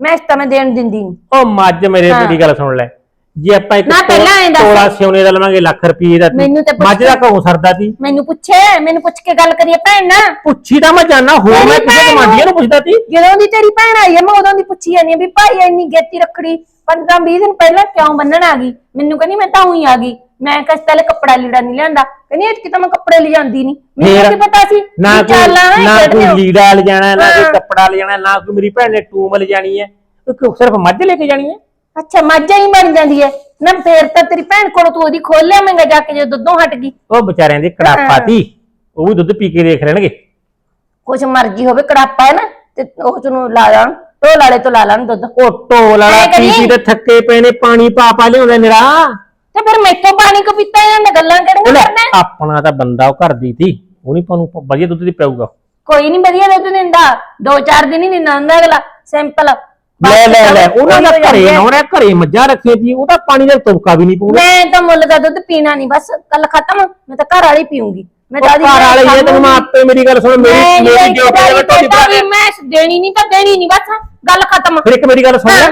ਮੈਂ ਇਸ ਤਾਂ ਮੈਂ ਦੇਣ ਦਿੰਦੀ ਨਹੀਂ ਉਹ ਮੱਝ ਮੇਰੇ ਹਾਂ। ਤੇਰੀ ਗੱਲ ਸੁਣ ਲੈ। ਜੇ ਆਪਾਂ ਇੱਕ ਨਾ, ਪਹਿਲਾਂ ਐਂ ਦੱਸ। ਤੋਲਾ ਸਿਉਣੇ ਦਾ ਲਵਾਂਗੇ ਲੱਖ ਰੁਪਏ ਦਾ ਤੀ। ਮੈਨੂੰ ਤਾਂ ਪੁੱਛ ਮੱਝ ਦਾ ਘਰੋਂ ਸਰਦਾ ਸੀ ਮੈਨੂੰ ਪੁੱਛੇ ਮੈਨੂੰ ਪੁੱਛ ਕੇ ਗੱਲ ਕਰੀਏ ਭੈਣ ਨਾ ਪੁੱਛੀ ਤਾਂ ਮੈਂ ਜਾਣਾ ਹੋਰ ਮੇਰੀ ਮੈਂ ਕਿਸੇ ਭੈਣ ਨੂੰ- ਪੁੱਛਦਾ ਸੀ ਜਦੋਂ ਦੀ ਤੇਰੀ ਭੈਣ ਆਈ ਹੈ ਮੈਂ ਉਦੋਂ ਦੀ ਪੁੱਛੀ ਜਾਂਦੀ ਹਾਂ ਵੀ ਭਾਈ ਇੰਨੀ ਗੇਤੀ ਰੱਖੜੀ 15 20 ਦਿਨ ਪਹਿਲਾਂ ਕਿਉਂ ਬੰਨਣ ਆ ਗਈ ਮੈਨੂੰ ਕਹਿੰਦੀ ਮੈਂ ਤਾਂ ਉਹੀ ਆ ਗਈ ਮੈਂ ਕਿਸ ਪਹਿਲੇ ਕੱਪੜਾ ਲੀੜਾ ਨਹੀਂ ਲਿਆਂਦਾ ਕਹਿੰਦੀ ਇਹ ਤਾਂ ਮੈਂ ਕੱਪੜੇ ਲਿਆਂਦੀ ਨਹੀਂ ਮੈਨੂੰ ਕੀ ਪਤਾ ਸੀ ਨਾ ਵੀ ਚੱਲ ਕੋਈ ਨਾ ਕੋਈ। ਲੀੜਾ ਲੈ ਜਾਣਾ ਨਾ ਕੋਈ ਹਾਂ। ਕੱਪੜਾ ਲੈ ਜਾਣਾ ਨਾ ਕੋਈ ਮੇਰੀ ਭੈਣ ਨੇ ਟੂਮ ਲੈ ਜਾਣੀ ਹੈ ਉਹ ਸਿਰਫ ਮੱਝ ਲੈ ਕੇ ਜਾਣੀ ਹੈ ਅੱਛਾ ਮੱਝਾਂ ਹੀ ਬਣ ਜਾਂਦੀ ਹੈ ਨਾ ਫੇਰ ਤਾਂ ਤੇਰੀ ਭੈਣ ਕੋਲ ਤੂੰ ਉਹਦੀ ਖੋਲ ਲਿਆਵੇਂਗਾ ਜਾ ਕੇ ਜੇ ਦੁੱਧੋਂ ਹਟ ਗਈ। ਉਹ ਵਿਚਾਰਿਆਂ ਦੀ ਕੜਾਪਾ ਹਾਂ। ਤੀ। ਉਹ ਵੀ ਦੁੱਧ ਪੀ ਕੇ ਦੇਖ ਲੈਣਗੇ। ਕੁਛ ਮਰਜ਼ੀ ਹੋਵੇ ਕੜਾਪਾ ਹੈ ਨਾ ਤੇ ਉਸ ਨੂੰ ਲਾ ਜਾਣ ਢੋਲ ਵਾਲੇ ਤੋਂ ਲਾ ਲੈਣ ਦੁੱਧ। ਉਹ ਢੋਲ ਵਾਲਾ ਐਂ ਪੀ ਕਰੀਂ। ਪੀ ਤੇ ਥੱਕੇ ਪਏ ਨੇ ਪਾਣੀ ਪਾ ਪਾ ਲਿਆਉਂਦਾ ਨਿਰਾ। ਤੇ ਫਿਰ ਮੈਥੋਂ ਪਾਣੀ ਕੋ ਪੀਤਾ ਜਾਂਦਾ ਗੱਲਾਂ ਕਿਹੜੀਆਂ ਉਹਨੇ ਕਰਨਾ? ਆਪਣਾ ਤਾਂ ਬੰਦਾ ਉਹ ਘਰ ਦੀ ਤੀ। ਉਹ ਨਹੀਂ ਤੁਹਾਨੂੰ ਵਧੀਆ ਦੁੱਧ ਦੀ ਪਿਆਊਗਾ। ਕੋਈ ਨਹੀਂ ਵਧੀਆ ਦੁੱਧ ਦਿੰਦਾ। ਦੋ ਚਾਰ ਦਿਨ ਹੀ ਦਿੰਦਾ ਹੁੰਦਾ ਅਗਲਾ ਸਿੰਪਲ। ਲੈ ਲੈ ਲੈ ਉਹਨਾਂ ਦਾ ਘਰੇ ਨਾ ਉਹਨੇ ਘਰੇ ਮੱਝਾਂ ਰੱਖੀਆਂ ਸੀ ਉਹ ਤਾਂ ਪਾਣੀ ਦਾ ਤੁਬਕਾ ਵੀ ਨਹੀਂ ਪਊਗਾ। ਮੈਂ ਤਾਂ ਮੁੱਲ ਦਾ ਦੁੱਧ ਪੀਣਾ ਨਹੀਂ ਬਸ ਗੱਲ ਖਤਮ ਮੈਂ ਤਾਂ ਘਰ ਵਾਲੀ ਪੀਉਂਗੀ ਮੈਂ ਤਾਂ ਘਰ ਵਾਲੇ ਜੇ ਤੈਨੂੰ ਮੈਂ ਆਪੇ ਮੇਰੀ ਗੱਲ ਸੁਣ ਮੇਰੀ ਮੈਂ ਦੇਣੀ ਨਹੀਂ ਤਾਂ ਦੇਣੀ ਨਹੀਂ ਬਸ ਗੱਲ ਖਤਮ। ਫਿਰ ਇੱਕ ਮੇਰੀ ਗੱਲ ਸੁਣ ਲੈ।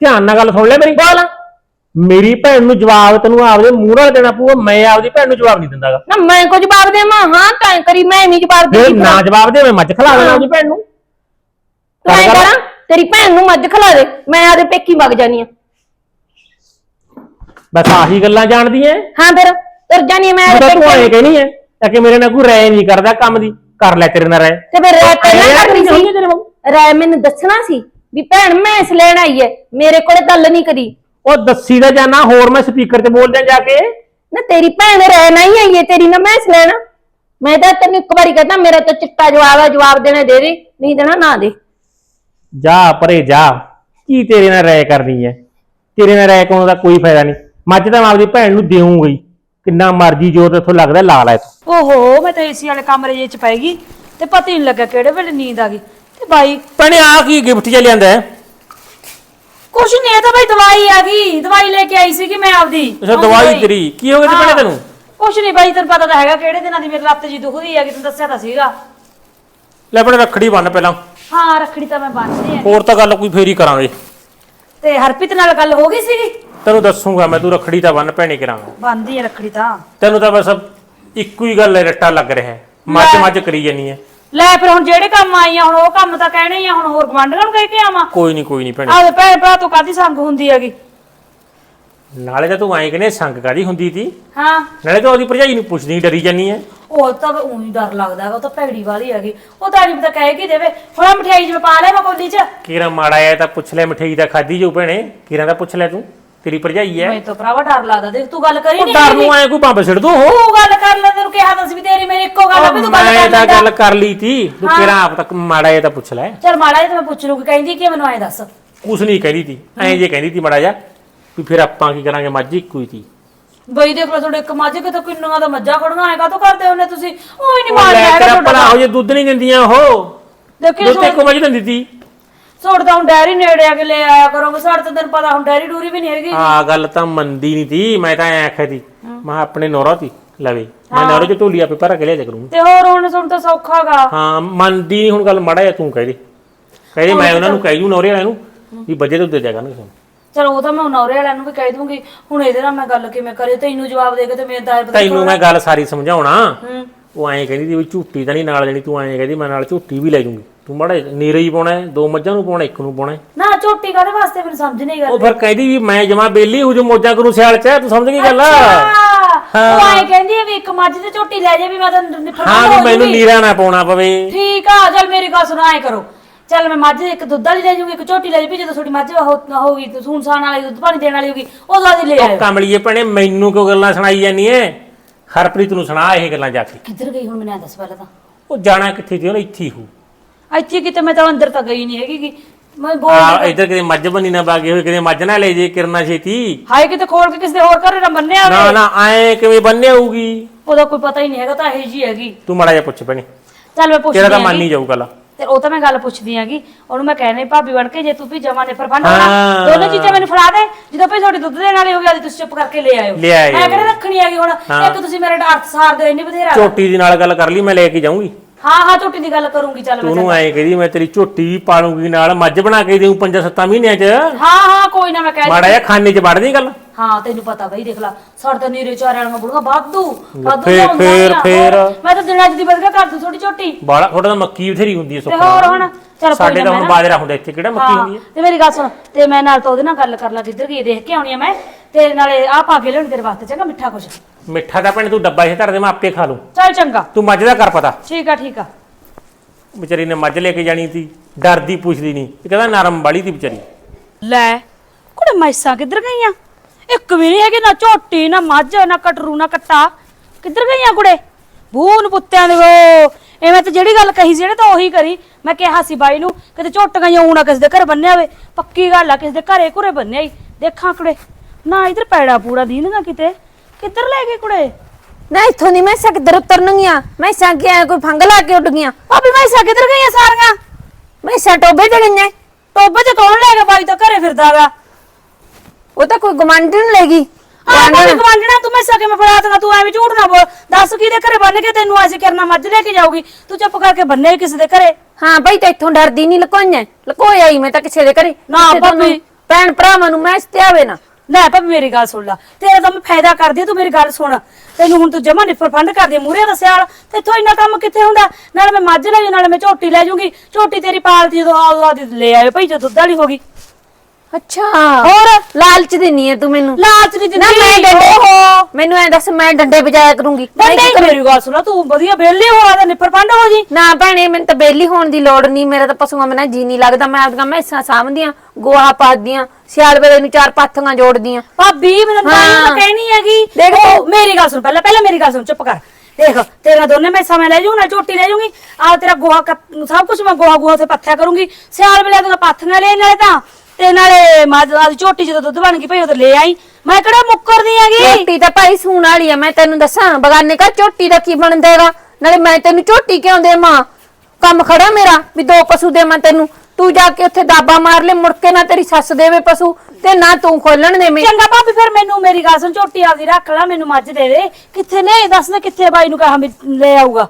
ਧਿਆਨ ਨਾਲ ਗੱਲ ਸੁਣ ਲੈ ਮੇਰੀ। ਬੋਲ। ਮੇਰੀ ਭੈਣ ਨੂੰ ਜਵਾਬ ਤੈਨੂੰ ਆਪਦੇ ਮੂੰਹ ਨਾਲ ਦੇਣਾ ਪਊਗਾ ਮੈਂ ਆਪਦੀ ਭੈਣ ਨੂੰ ਜਵਾਬ ਨਹੀਂ ਦਿੰਦਾਗਾ। ਨਾ ਮੈਂ ਕੁਝ ਜਵਾਬ ਦੇਵਾਂ? ਹਾਂ ਤਾਂ ਕਰੀ ਮੈਂ ਨਹੀਂ ਜਵਾਬ ਦੇਣੀ ਨਾ ਜਵਾਬ ਦੇ ਮੈਂ ਮੱਝ ਖਲਾ ਦੇਣਾ ਆਪਦੀ ਭੈਣ ਨੂੰ। ਤੂੰ ਐਂ ਕਰਾਂ। ਤੇਰੀ ਭੈਣ ਨੂੰ ਮੱਝ ਖਲਾ ਦੇ ਮੈਂ ਆਦੇ ਪੇਕੀ ਵਗ ਜਾਨੀ ਆ। ਬਸ ਆਹੀ ਗੱਲਾਂ ਜਾਣਦੀ ਐ। ਹਾਂ ਫਿਰ ਤੁਰ ਜਾਨੀ ਆਂ ਮੈਂ ਮੈਂ ਆਦੇ ਤਾਂ ਤੂੰ ਐ ਪੇਕੀ ਕਹਿਣੀ ਐ ਤਾਂ ਕਿ ਮੇਰੇ ਨਾਲ ਕੋਈ ਰਾਏ ਨਹੀਂ ਕਰਦਾ ਕੰਮ ਦੀ। ਕਰ ਲੈ ਤੇਰੇ ਨਾਲ ਰਾਏ। ਤੇ ਫਿਰ ਰਾਇ ਪਹਿਲਾਂ ਐਂ ਕਰਨੀ ਸੀ। ਤੇਰੇ ਵਾਂਗੂ। ਮੈਨੂੰ ਦੱਸਣਾ ਸੀ ਵੀ ਭੈਣ ਮੈਂ ਇਸ ਲੈਣ ਆਈ ਹੈ ਮੇਰੇ ਕੋਲੇ ਗੱਲ ਨਹੀਂ ਕਰੀ। ਉਹ ਦੱਸੀ ਦਾ ਜਾਣਾ ਹੋਰ ਮੈਂ ਸਪੀਕਰ ਤੇ ਬੋਲ ਦਿਆਂ ਜਾ ਕੇ। ਨਾ ਤੇਰੀ ਭੈਣ ਰਹਿ ਨਹੀਂ ਆਈ ਹੈ ਤੇਰੀ ਨਾ ਮੈਂ ਇਸ ਲੈਣ। ਮੈਂ ਤਾਂ ਤੈਨੂੰ ਇੱਕ ਵਾਰੀ ਕਹਤਾ ਮੇਰਾ ਤਾਂ ਚਿੱਟਾ ਜਵਾਬ ਆ ਜਵਾਬ ਦੇਣਾ ਦੇ ਦੇ ਨਹੀਂ ਦੇਣਾ ਨਾ ਦੇ। ਜਾ ਪਰੇ ਜਾ। ਕੀ ਤੇਰੇ ਨਾਲ ਰਾਏ ਕਰਨੀ ਐ ਤੇਰੇ ਨਾਲ ਰਾਏ ਕਰਨ ਦਾ ਕੋਈ ਫਾਇਦਾ ਨਹੀਂ। ਮੱਝ ਤਾਂ ਮੈਂ ਆਪਦੀ ਭੈਣ ਨੂੰ ਦੇਵਾਂਗਾ ਹੀ। ਕਿੰਨਾ ਮਰਜ਼ੀ ਜੋ ਤੇਥੋਂ ਲੱਗਦਾ ਲਾ ਲੈ ਤੂੰ। ਓਹੋ ਮੈਂ ਤਾਂ ਏਸੀ ਵਾਲੇ ਕਮਰੇ ਜਿਹੇ ਚ ਪੈ ਗਈ ਤੇ ਪਤਾ ਹੀ ਨਹੀਂ ਲੱਗਾ ਕਿਹੜੇ ਵੇਲੇ ਨੀਂਦ ਆ ਗਈ। ਤੇ ਬਾਈ ਭੈਣੇ ਆ ਕੀ ਗਿਫਟ ਜਿਹਾ ਲਿਆਂਦਾ ਹੈ? ਕੁਛ ਨਹੀਂ ਇਹ ਤਾਂ ਬਾਈ ਦਵਾਈ ਆ ਗਈ। ਦਵਾਈ ਲੈ ਕੇ ਆਈ ਸੀ ਕਿ ਮੈਂ ਆਪਦੀ। ਅੱਛਾ ਦਵਾਈ ਤੇਰੀ। ਕੀ ਹੋ ਗਿਆ ਤੇ ਭੈਣੇ ਹਾਂ। ਤੈਨੂੰ? ਕੁਛ ਨਹੀਂ ਬਾਈ ਤੈਨੂੰ ਪਤਾ ਤਾਂ ਹੈਗਾ ਕਿਹੜੇ ਦਿਨਾਂ ਦੀ ਮੇਰੀ ਲੱਤ ਜੀ ਦੁਖਦੀ ਆ ਕਿ ਤੈਨੂੰ ਦੱਸਿਆ ਤਾਂ ਸੀਗਾ। ਲੈ ਭੈਣੇ ਰੱਖੜੀ ਬੰਨ ਪਹਿਲਾਂ। ਹਾਂ ਰੱਖੜੀ ਤਾਂ ਮੈਂ ਬੰਨ੍ਹਦੀ ਆ। ਹੋਰ ਤਾਂ ਗੱਲ ਕੋਈ ਫੇਰੀ ਕਰਾਂਗੇ। ਤੇ ਹਰਪ੍ਰੀਤ ਨਾਲ ਗੱਲ ਹੋ ਗਈ ਸੀਗੀ? ਤੈਨੂੰ ਦੱਸੂਗਾ ਮੈਂ ਤੂੰ ਰੱਖੜੀ ਤਾਂ ਬੰਨ ਭੈਣੇ ਕਰਾਂਗਾ। ਬੰਨਦੀ ਆ ਰੱਖੜੀ ਤਾਂ। ਤੈਨੂੰ ਤਾਂ ਬਸ ਇੱਕੋ ਹੀ ਗੱਲ ਰੱਟਾ ਲੱਗ ਰਿਹਾ। ਹੈ। ਮੱਝ ਕਰੀ ਜਾਨੀ ਹੈ ਲੈ ਫਿਰ ਹੁਣ ਜਿਹੜੇ ਕੰਮ ਆਈ ਆ ਹੁਣ ਉਹ ਕੰਮ ਤਾਂ ਕਹਿਣੇ ਹੀ ਆ ਹੁਣ ਹੋਰ ਗਵਾਂਢਣਾਂ ਨੂੰ ਕਹਿ ਕੇ ਆਵਾਂ। ਕੋਈ ਨਹੀਂ ਕੋਈ ਨਹੀਂ ਭੈਣੇ। ਆਹ ਭੈਣ ਭਰਾ ਤੋਂ ਕਾਦੀ ਸੰਗ ਹੁੰਦੀ ਹੈਗੀ? ਨਾਲੇ ਤਾਂ ਤੂੰ ਐਂ ਕਹਿੰਦੇ ਸੰਗ ਕਾਦੀ ਹੁੰਦੀ ਤੀ? ਹਾਂ। ਨਾਲੇ ਤਾਂ ਉਹਦੀ ਭਰਜਾਈ ਨੂੰ ਪੁੱਛਦੀ ਡਰੀ ਜਾਨੀ ਹੈ ਉਹ ਤਾਂ ਉਹੀ ਡਰ ਲੱਗਦਾ ਹੈਗਾ ਉਹ ਤਾਂ ਭੈੜੀ ਵਾਲੀ ਹੈਗੀ। ਉਹ ਤਾਂ ਨਹੀਂ ਪਤਾ ਕਹਿ ਕੀ ਦੇਵੇ ਹੁਣ ਆਹ ਮਠਿਆਈ ਜਿਵੇਂ ਪਾ ਲੈ ਮੈਂ ਕੋਲੀ ਚ? ਕੀਰਾ ਮਾੜਾ ਆਇਆ ਤਾਂ ਪੁੱਛ ਲੈ ਮਠਿਆਈ ਤਾਂ ਖਾਦੀ ਜੋ ਭੈਣੇ। ਕੀਰਾ ਦਾ ਪੁੱਛ ਲੈ ਤੂੰ ਤੇਰੀ ਭਰਜਾਈ ਹੈ। ਮੈਨੂੰ ਤਾਂ ਭਰਾਵਾ ਡਰ ਲੱਗਦਾ ਦੇਖ ਤੂੰ ਗੱਲ ਕਰੀ ਉਹ ਨਹੀਂ ਡਰ ਨੂੰ ਐ ਕੋਈ ਬੰਬ ਛੱਡ ਦੂੰ ਤੂੰ ਗੱਲ ਕਰ ਲੈ ਤੈਨੂੰ ਕਿਹਾ ਤਾਂ ਸੀ ਵੀ ਤੇਰੀ ਮੇਰੀ ਇੱਕੋ ਗੱਲ ਆ ਵੀ ਤੂੰ ਗੱਲ ਮੈਂ ਕਰ ਤਾਂ ਗੱਲ ਕਰ ਲਈ ਤੀ ਤੂੰ ਕੀਰਾ ਆਪ ਤੱਕ ਮਾੜਾ ਆਇਆ ਤਾਂ ਪੁੱਛ ਲੈ। ਚਲ ਮਾੜਾ ਜਿਹਾ ਤਾਂ ਮੈਂ ਪੁੱਛ ਲੂਗੀ ਕਹਿੰਦੀ ਕਿ ਮੈਨੂੰ ਐ ਦੱਸ। ਕੁਛ ਨਹੀਂ ਕਹਿੰਦੀ ਤੀ ਐਂ ਜੇ ਕਹਿੰਦੀ ਤੀ ਮਾੜਾ ਜਾ ਵੀ ਫਿਰ ਆਪਾਂ ਕੀ ਕਰਾਂਗੇ ਮੱਝ ਇੱਕੋ ਹੀ ਤੀ। ਬਈ ਦੇਖ ਲਓ ਤੁਹਾਡੇ ਇੱਕ ਮੱਝ ਕਿਤੇ ਕਿੰਨੀਆਂ ਦਾ ਮੱਝਾਂ ਖੜੀਆਂ ਐ ਕਾਤੋਂ ਕਰਦੇ ਹੁੰਦੇ ਤੁਸੀਂ? ਉਹ ਹੀ ਨਹੀਂ ਮਾਰਦਾ ਲੈ ਤੇਰਾ ਤੁਹਾਡਾ ਹੋ ਜੇ ਦੁੱਧ ਨਹੀਂ ਦਿੰਦੀਆਂ ਉਹ। ਦੇਖੀ ਦੁੱਧ ਤੇ ਇੱਕੋ ਮੱਝ ਦਿੰਦੀ। ਤੀ ਸੋੜ ਤਾਂ ਹੁਣ ਡੈਰੀ ਨੇੜੇ ਆ ਕੇ ਲੈ ਆਇਆ ਕਰੋਗੇ ਸਾਡੇ ਤਾਂ ਤੈਨੂੰ ਪਤਾ ਹੁਣ ਡੈਰੀ ਡੂਰੀ ਵੀ ਨਹੀਂ ਹੈਗੀ। ਆ ਗੱਲ ਤਾਂ ਮੰਨਦੀ ਨਹੀਂ ਤੀ ਮੈਂ ਤਾਂ ਐ ਆਖਿਆ ਤੀ ਮੈਂ ਆਪਣੇ ਨੋਰਾ ਤੀ ਲਵੇ ਮੈਂ ਨੋਰੇ ਚ ਢੋਲੀ ਆਪੇ ਭਰ ਕੇ ਲਿਆ ਜਾ ਕਰੂੰ ਤੇ ਹੋਰ ਹੁਣ ਸੁਣ ਤਾਂ ਸੌਖਾਗਾ ਹਾਂ ਮੰਨਦੀ ਨੀ ਹੁਣ ਗੱਲ ਮਾੜਾ ਤੂੰ ਕਹਿ ਦੇ। ਕਹਿ ਦੇ ਮੈਂ ਉਹਨਾਂ ਨੂੰ ਕਹਿ ਜੂ ਨੋਰੇ ਵਾਲਿਆਂ ਨੂੰ ਵੀ ਬੱਜੇ ਤੋਂ ਦੇ ਦਿਆ ਕਰਨਗੇ ਸਾਨੂੰ। ਚਲੋ ਉਹ ਤਾਂ ਮੈਂ ਨੌਰੇ ਵਾਲਿਆਂ ਨੂੰ ਵੀ ਕਹਿ ਦੂੰਗੀ ਹੁਣ ਇਹਦੇ ਨਾਲ ਮੈਂ ਗੱਲ ਕਿਵੇਂ ਕਰੇ ਤੈਨੂੰ ਜਵਾਬ ਦੇ ਕੇ ਤੇ ਮੇਰੇ ਦਾਇਰ ਪਤਾ ਤੈਨੂੰ ਮੈਂ ਗੱਲ ਸਾਰੀ ਸਮਝਾਉਣਾ। ਹੂੰ। ਉਹ ਐਂ ਕਹਿੰਦੀ ਸੀ ਵੀ ਝੂਟੀ ਤਾਂ ਨਹੀਂ ਨਾਲ ਲੈਣੀ ਤੂੰ ਐਂ ਕਹਿੰਦੀ ਮੈਂ ਨਾਲ ਝੂਟੀ ਵੀ ਲੈ ਜੂੰਗੀ। ਤੂੰ ਮਾੜਾ ਨੀਰੇ ਹੀ ਪਾਉਣਾ ਹੈ, ਦੋ ਮੱਝਾਂ ਨੂੰ ਪਾਉਣਾ ਇੱਕ ਨੂੰ ਪਾਉਣਾ ਹੈ। ਨਾ ਝੋਟੀ ਕਾਦੇ ਵਾਸਤੇ ਮੈਨੂੰ ਸਮਝ ਨਹੀਂ ਉਹ ਗੱਲ? ਫਿਰ ਕਹਿੰਦੀ ਵੀ ਮੈਂ ਜਮਾ ਬੇਲੀ ਹੋ ਜੋ ਮੋਜਾਂ ਕਰੂ ਸਿਆਲ ਚ ਤੂੰ ਸਮਝ ਗਈ ਗੱਲ? ਹਾਂ। ਉਹ ਆਏ ਕਹਿੰਦੀ ਆ ਵੀ ਇੱਕ ਮੱਝ ਤੇ ਝੋਟੀ ਲੈ ਜਾ ਵੀ ਮੈਂ ਤਾਂ ਨਿਫੜ ਹਾਂ ਵੀ ਮੈਨੂੰ ਨੀਰਾ ਨਾ ਪਾਉਣਾ ਪਵੇ। ਠੀਕ ਆ ਚੱਲ ਮੇਰੀ ਗੱਲ ਸੁਣੋ ਐ ਕਰੋ। ਚੱਲ ਮੈਂ ਮੱਝ ਇੱਕ ਦੁੱਧ ਵਾਲੀ ਲੈ ਜੂਗੀ ਇੱਕ ਝੋਟੀ ਲੈ ਜੂਗੀ ਜਦੋਂ ਤੁਹਾਡੀ ਮੱਝ ਹੋ- ਹੋਊਗੀ ਤੇ ਸੂਨਸਾਨ ਵਾਲੀ ਦੁੱਧ ਪਾਣੀ ਦੇਣ ਵਾਲੀ ਹੋਗੀ ਉਦੋਂ ਆਦੀ ਲੈ ਆਇਓ। ਕਮਲੀਏ ਭੈਣੇ ਮੈਨੂੰ ਕਿਉਂ ਗੱਲਾਂ ਸੁਣਾਈ ਜਾਂਦੀ ਐ? ਹਰਪ੍ਰੀਤ ਨੂੰ ਸੁਣਾ ਇਹ ਗੱਲਾਂ ਜਾ ਕੇ। ਕਿੱਧਰ ਗਈ ਹੁਣ ਮੈਨੂੰ ਐਂ ਦੱਸ ਪਹਿਲਾਂ ਤਾਂ? ਉਹ ਜਾਣਾ ਕਿੱਥੇ ਸੀ ਉਹ ਇੱਥੇ ਹੀ ਹੂ ਇੱਥੇ ਕਿਤੇ ਮੈਂ ਤਾਂ ਅੰਦਰ ਤਾਂ ਗਈ ਨਹੀਂ ਹੈਗੀ ਗੀ। ਮੈਂ ਬੋਲ ਆ ਇੱਧਰ ਕਿਤੇ ਮੱਝ ਬੰਨੀ ਨਾ ਬਾਗੇ ਹੋਏ ਕਿਤੇ ਮੱਝ ਨਾ ਲੈ ਜੇ ਕਿਰਨਾ ਛੇਤੀ। ਹਾਏ ਕਿਤੇ ਖੋਲ ਕੇ ਕਿਸੇ ਦੇ ਹੋਰ ਘਰੇ ਨਾ ਬੰਨਿਆ ਨਾ ਹੋਵੇ। ਨਾ ਐ ਕਿਵੇਂ ਬੰਨੇ ਹੋਊਗੀ? ਉਹਦਾ ਕੋਈ ਪਤਾ ਹੀ ਨਹੀਂ ਹੈਗਾ ਤਾਂ ਇਹ ਜੀ ਹੈਗੀ। ਤੂੰ ਮਾੜਾ ਜਿਹਾ ਪੁੱਛ ਭੈਣੇ। ਚੱਲ ਮੈਂ ਪੁੱਛਦੀ ਤੇਰਾ ਤਾਂ। ਮੰਨ ਨਹੀਂ ਜਾਊ ਗੱਲ। ਤੇ ਉਹ ਤਾਂ ਮੈਂ ਗੱਲ ਪੁੱਛਦੀ ਆਂਗੀ ਉਹਨੂੰ ਮੈਂ ਕਹਿਣਾ ਭਾਬੀ ਬਣ ਕੇ ਜੇ ਤੂੰ ਵੀ ਜਮਾ ਨੇ ਫਰਫੰਡ ਹਾਂ। ਹੋਣਾ ਦੋਨੋਂ ਚੀਜ਼ਾਂ ਮੈਨੂੰ ਫੜਾ ਦੇ ਜਦੋਂ ਭਈ ਤੁਹਾਡੀ ਦੁੱਧ ਦੇਣ ਵਾਲੀ ਹੋ ਗਈ ਤੁਸੀਂ ਚੁੱਪ ਕਰਕੇ ਲੈ ਆਇਓ। ਲੈ ਆਇਓ। ਮੈਂ ਕਿਹੜੇ ਰੱਖਣੀ ਹੈਗੀ ਹੁਣ? ਇੱਕ ਤੁਸੀਂ ਮੇਰੇ ਡਾਰਥ ਸਾਰ ਦੇ ਇੰਨੀ ਬਥੇਰਾ। ਝੋਟੀ ਦੀ ਨਾਲ ਗੱਲ ਕਰ ਲਈ ਮੈਂ ਲੈ ਕੇ ਜਾਊਂਗੀ। ਹਾਂ ਹਾਂ ਝੋਟੀ ਦੀ ਗੱਲ ਕਰੂੰਗੀ ਚੱਲ ਤੂੰ ਮੈਂ ਉਹਨੂੰ ਐ ਕਹਦੀ ਮੈਂ ਤੇਰੀ ਝੋਟੀ ਵੀ ਪਾਲੂੰਗੀ ਨਾਲ ਮੱਝ ਬਣਾ ਕੇ ਦੇਊਂ 5-7 ਮਹੀਨਿਆਂ ਚ। ਹਾਂ ਹਾਂ ਕੋਈ ਨਾ ਮੈਂ ਕਹਿ ਮਾੜਾ ਜਿਹਾ ਖਾਨੇ ਚ ਵੜ ਦੀ ਗੱਲ। ਹਾਂ ਤੈਨੂੰ ਪਤਾ ਬਈ ਦੇਖ ਲਾ ਸਾਡੇ ਤਾਂ ਨੀਰੇ ਚਾਰਿਆਂ ਵਾਲੀਆਂ ਬੁੜੀਆਂ ਵਾਧੂ ਵਾਧੂ ਫੇਰ- ਲਿਆਉਂਦੀਆਂ ਫੇਰ- ਆ। ਫੇਰ। ਹੋਰ, ਮੈਂ ਤਾਂ ਦਿਨਾਂ ਚ ਦੀ ਵਧਗਾ ਕਰ ਦੂੰ ਥੋੜੀ ਝੋਟੀ ਬਾਲਾ ਥੋੜਾ ਤਾਂ ਮੱਕੀ ਬਥੇਰੀ ਹੁੰਦੀ ਐ ਤੇ ਹੋਰ ਹੁਣ ਚੱਲ ਕੋਈ ਸਾਡੇ ਨਾ ਤਾਂ ਮੈਂ ਹੁਣ ਨਾ- ਬਾਜਰਾ ਹੁੰਦਾ ਇੱਥੇ ਕਿਹੜਾ ਮੱਕੀ ਹੁੰਦੀ ਹਾਂ, ਤੇ ਮੇਰੀ ਗੱਲ ਸੁਣ ਤੇ ਮੈਂ ਨਾਲ ਤਾਂ ਉਹਦੇ ਨਾਲ ਗੱਲ ਕਰ ਲਾ ਕਿੱਧਰ ਗਈ ਦੇਖ ਕੇ ਆਉਣੀ ਆ ਮੈਂ ਤੇ ਨਾਲੇ ਆ ਪਾ ਕੇ ਤੇਰੇ ਵਾਸਤੇ ਚੰਗਾ ਮਿੱਠਾ ਕੁਛ। ਹੈ ਮਿੱਠਾ ਤਾਂ ਭੈਣੇ ਤੂੰ ਡੱਬਾ ਇਹ ਧਰ ਦੇ ਮੈਂ ਆਪੇ ਖਾ ਲੂੰ। ਚੱਲ ਚੰਗਾ। ਤੂੰ ਮੱਝ ਦਾ ਕਰ ਪਤਾ। ਠੀਕ ਆ ਠੀਕ ਆ। ਵਿਚਾਰੀ ਨੇ ਮੱਝ ਲੈ ਕੇ ਜਾਣੀ ਸੀ ਡਰਦੀ ਪੁੱਛਦੀ ਨਹੀਂ ਇਹ ਕਹਿੰਦਾ ਨਰਮ ਵਾਲੀ ਦੀ ਵਿਚਾਰੀ। ਲੈ ਕੁੜੇ ਮੈਸਾਂ ਕਿੱਧਰ ਗਈਆਂ? ਇੱਕ ਵੀ ਨਹੀਂ ਹੈਗੀ ਨਾ ਝੋਟੀ ਨਾ ਮੱਝ ਨਾ ਕਟਰੂ ਨਾ ਕੱਟਾ। ਕਿੱਧਰ ਗਈਆਂ ਕੁੜੇ? ਬੂਨ ਪੁੱਤਿਆਂ ਦੇ ਉਹ ਐਵੇਂ ਤਾਂ ਜਿਹੜੀ ਗੱਲ ਕਹੀ ਸੀ ਇਹਨੇ ਤਾਂ ਉਹੀ ਕਰੀ। ਮੈਂ ਕਿਹਾ ਸੀ ਬਾਈ ਨੂੰ ਕਿਤੇ ਝੋਟੀਆਂ ਜਾਂ ਊਣਾ ਕਿਸੇ ਦੇ ਘਰ ਬੰਨਿਆ ਹੋਵੇ ਪੱਕੀ ਗੱਲ ਆ ਕਿਸੇ ਦੇ ਘਰੇ ਘੁਰੇ ਬੰਨਿਆ ਹੀ ਦੇਖਾਂ ਕੁੜੇ ਨਾ ਇਧਰ ਪੈੜਾ ਪੂੜਾ ਦੀਨ ਨਾ ਕਿਤੇ। ਕਿੱਧਰ ਲੈ ਗਏ ਕੁੜੇ? ਨਾ ਇੱਥੋਂ ਦੀ ਮੈਂ ਕਿੱਧਰ ਉਤਰਨਗੀਆਂ? ਮੈਂ ਕਿ ਐ ਕੋਈ ਫੰਗ ਲਾ ਕੇ ਉੱਡ ਗਈਆਂ। ਭਾਬੀ ਮੈਸਾਂ ਕਿੱਧਰ ਗਈਆਂ ਸਾਰੀਆਂ? ਮੈਂ ਟੋਬੇ ਤੇ ਗਈਆਂ। ਟੋਬੇ ਤੇ ਕੌਣ ਲੈ ਗਿਆ ਬਾਈ ਤਾਂ ਘਰੇ ਫਿਰਦਾਗਾ ਉਹ ਤਾਂ ਕੋਈ ਗਵਾਂਢਣ ਲੈ ਗਈ। ਆਹ ਭਾਬੀ ਗਵਾਂਢਣਾ ਤੂੰ ਮੈਸਾਂ ਕਿਵੇਂ ਫੜਾ ਦਾਂਗਾ ਤੂੰ ਐਵੇਂ ਝੂਠ ਨਾ ਬੋਲ। ਦੱਸ ਕਿਹਦੇ ਘਰੇ ਬੰਨ ਕੇ ਤੈਨੂੰ ਐਸੇ ਕਰਨਾ ਮੱਝ ਲੈ ਕੇ ਜਾਊਗੀ। ਤੂੰ ਚੁੱਪ ਕਰਕੇ ਬੰਨੇ ਕਿਸੇ ਦੇ ਘਰੇ। ਹਾਂ ਭਾਈ ਤਾਂ ਇੱਥੋਂ ਡਰਦੀ ਨਹੀਂ ਲਕੋਈਆਂ। ਲਕੋਇਆ ਹੀ ਮੈਂ ਤਾਂ ਕਿਸੇ ਦੇ ਘਰੇ। ਨਾ ਕਿਸੇ ਭਾਬੀ। ਭੈਣ ਭਰਾਵਾਂ ਨੂੰ ਮੈਂ ਆਵੇ ਨਾ। ਲੈ ਭਾਬੀ ਮੇਰੀ ਗੱਲ ਸੁਣ ਲੈ। ਤੇਰਾ ਤਾਂ ਮੈਂ ਫਾਇਦਾ ਕਰਦੀ ਆ, ਤੂੰ ਮੇਰੀ ਗੱਲ ਸੁਣ। ਤੈਨੂੰ ਹੁਣ ਤੂੰ ਜਮਾ ਨਿਫਰ ਫੰਡ ਕਰਦੀ ਮੂਰੇ ਦਾ ਸਿਆਲ। ਤੇ ਇੱਥੋਂ ਇੰਨਾ ਕੰਮ ਕਿੱਥੇ ਹੁੰਦਾ? ਨਾਲ ਮੈਂ ਮੱਝ ਲੈ ਜੂ ਨਾਲ ਮੈਂ ਝੋਟੀ ਲੈ ਜੂਗੀ ਝੋਟੀ ਤੇਰੀ ਪਾਲਤੀ ਜਦੋਂ ਆ ਆ ਲੈ ਆਇਓ ਭਾਈ ਜਦੋਂ ਦੁੱਧ ਵਾਲੀ ਹੋ ਗਈ। ਅੱਛਾ। ਹੋਰ? ਲਾਲਚ ਦਿੰਨੀ ਹੈ ਤੂੰ ਮੈਨੂੰ। ਲਾਲਚ ਨਹੀਂ ਨਾ ਮੈਂ ਦਿੰਦੀ। ਡੰਡੇ ਓਹੋ। ਮੈਨੂੰ ਐ ਦੱਸ ਮੈਂ ਡੰਡੇ ਵਜਾਇਆ ਕਰੂੰਗੀ। ਮੈਂ ਡੰਡੇ ਕੀ ਹੀ ਮੇਰੀ ਗੱਲ ਸੁਣ ਤੂੰ ਵਧੀਆ ਵਿਹਲੀ ਹੋਆ ਤੇ ਨਿਫਰ ਫੰਡ ਹੋ ਜੀ। ਨਾ ਭੈਣੇ ਮੈਨੂੰ ਤਾਂ ਬੇਲੀ ਹੋਣ ਦੀ ਲੋੜ ਨਹੀਂ। ਮੇਰਾ ਤਾਂ ਪਸ਼ੂਆਂ ਮਨਾ ਜੀ ਨਹੀਂ ਲੱਗਦਾ। ਮੈਂ ਆਪਦੀਆਂ ਮੈਸਾਂ ਸਾਂਭਦੀਆਂ ਗੋਹਾ ਪਾਦੀਆਂ ਸਿਆਲ ਵੇਲੇ ਨੂੰ ਚਾਰ ਪਾਥੀਆਂ ਜੋੜਦੀਆਂ। ਭਾਬੀ ਮੈਂ ਤਾਂ ਹਾਂ। ਤਾਂ ਕਹਿਣੀ ਹੈਗੀ। ਦੇਖ। ਉਹ ਮੇਰੀ ਗੱਲ ਸੁਣ ਪਹਿਲਾਂ ਪਹਿਲਾਂ ਮੇਰੀ ਗੱਲ ਸੁਣ ਚੁੱਪ ਕਰ। ਦੇਖ ਤੇਰਾ ਦੋਨੇ ਮੈਂ ਲੈ ਜੂ ਨਾਲ ਝੋਟੀ ਲੈ ਜੂਗੀ ਆ ਤੇਰਾ ਗੋਹਾ ਕੱਪ- ਸਭ ਕੁਝ ਮੈਂ ਗੋਹਾ ਗੋਹਾ ਤੇ ਪੱਥਿਆ ਕਰੂੰਗੀ। ਸਿਆਲ ਵੇਲੇ ਤੂੰ ਪਾਥੀਆਂ ਲੈ ਨਾਲੇ ਤਾਂ। ਤੇ ਨਾਲੇ ਮੱਝ ਦੀ ਝੋਟੀ ਜਦੋਂ ਦੁੱਧ ਬਣ ਗਈ ਭਈ ਉਦੋਂ ਲੈ ਆਈ। ਮੈਂ ਕਿਹੜਾ ਮੁੱਕਰਦੀ ਹੈਗੀ? ਝੋਟੀ ਤਾਂ ਭਾਈ ਸੂਣ ਵਾਲੀ ਆ ਮੈਂ ਤੈਨੂੰ ਦੱਸਾਂ ਬਗਾਨੇ ਕਾ ਝੋਟੀ ਦਾ ਕੀ ਬਣਦੇਗਾ ਨਾਲੇ ਮੈਂ ਤੈਨੂੰ ਝੋਟੀ ਕਿਉਂ ਦੇਵਾਂ? ਕੰਮ ਖੜਾ ਮੇਰਾ ਵੀ ਦੋ ਪਸ਼ੂ ਦੇਵਾਂ ਤੈਨੂੰ। ਤੂੰ ਜਾ ਕੇ ਉੱਥੇ ਦਾਬਾ ਮਾਰ ਲੈ ਮੁੜ ਕੇ ਨਾ ਤੇਰੀ ਸੱਸ ਦੇਵੇ ਪਸ਼ੂ ਤੇ ਨਾ ਤੂੰ ਖੋਲਣ ਦੇਵੇਂ। ਚੰਗਾ ਭਾਬੀ ਫਿਰ ਮੈਨੂੰ ਮੇਰੀ ਗੱਲ ਸੁਣ ਝੋਟੀ ਆਪਦੀ ਰੱਖ ਲੈ ਮੈਨੂੰ ਮੱਝ ਦੇ ਦੇ ਕਿੱਥੇ ਨੇ? ਦੱਸ ਦੇ ਕਿੱਥੇ ਬਾਈ ਨੂੰ ਕਹਾਂ ਵੀ ਲੈ ਆਊਗਾ।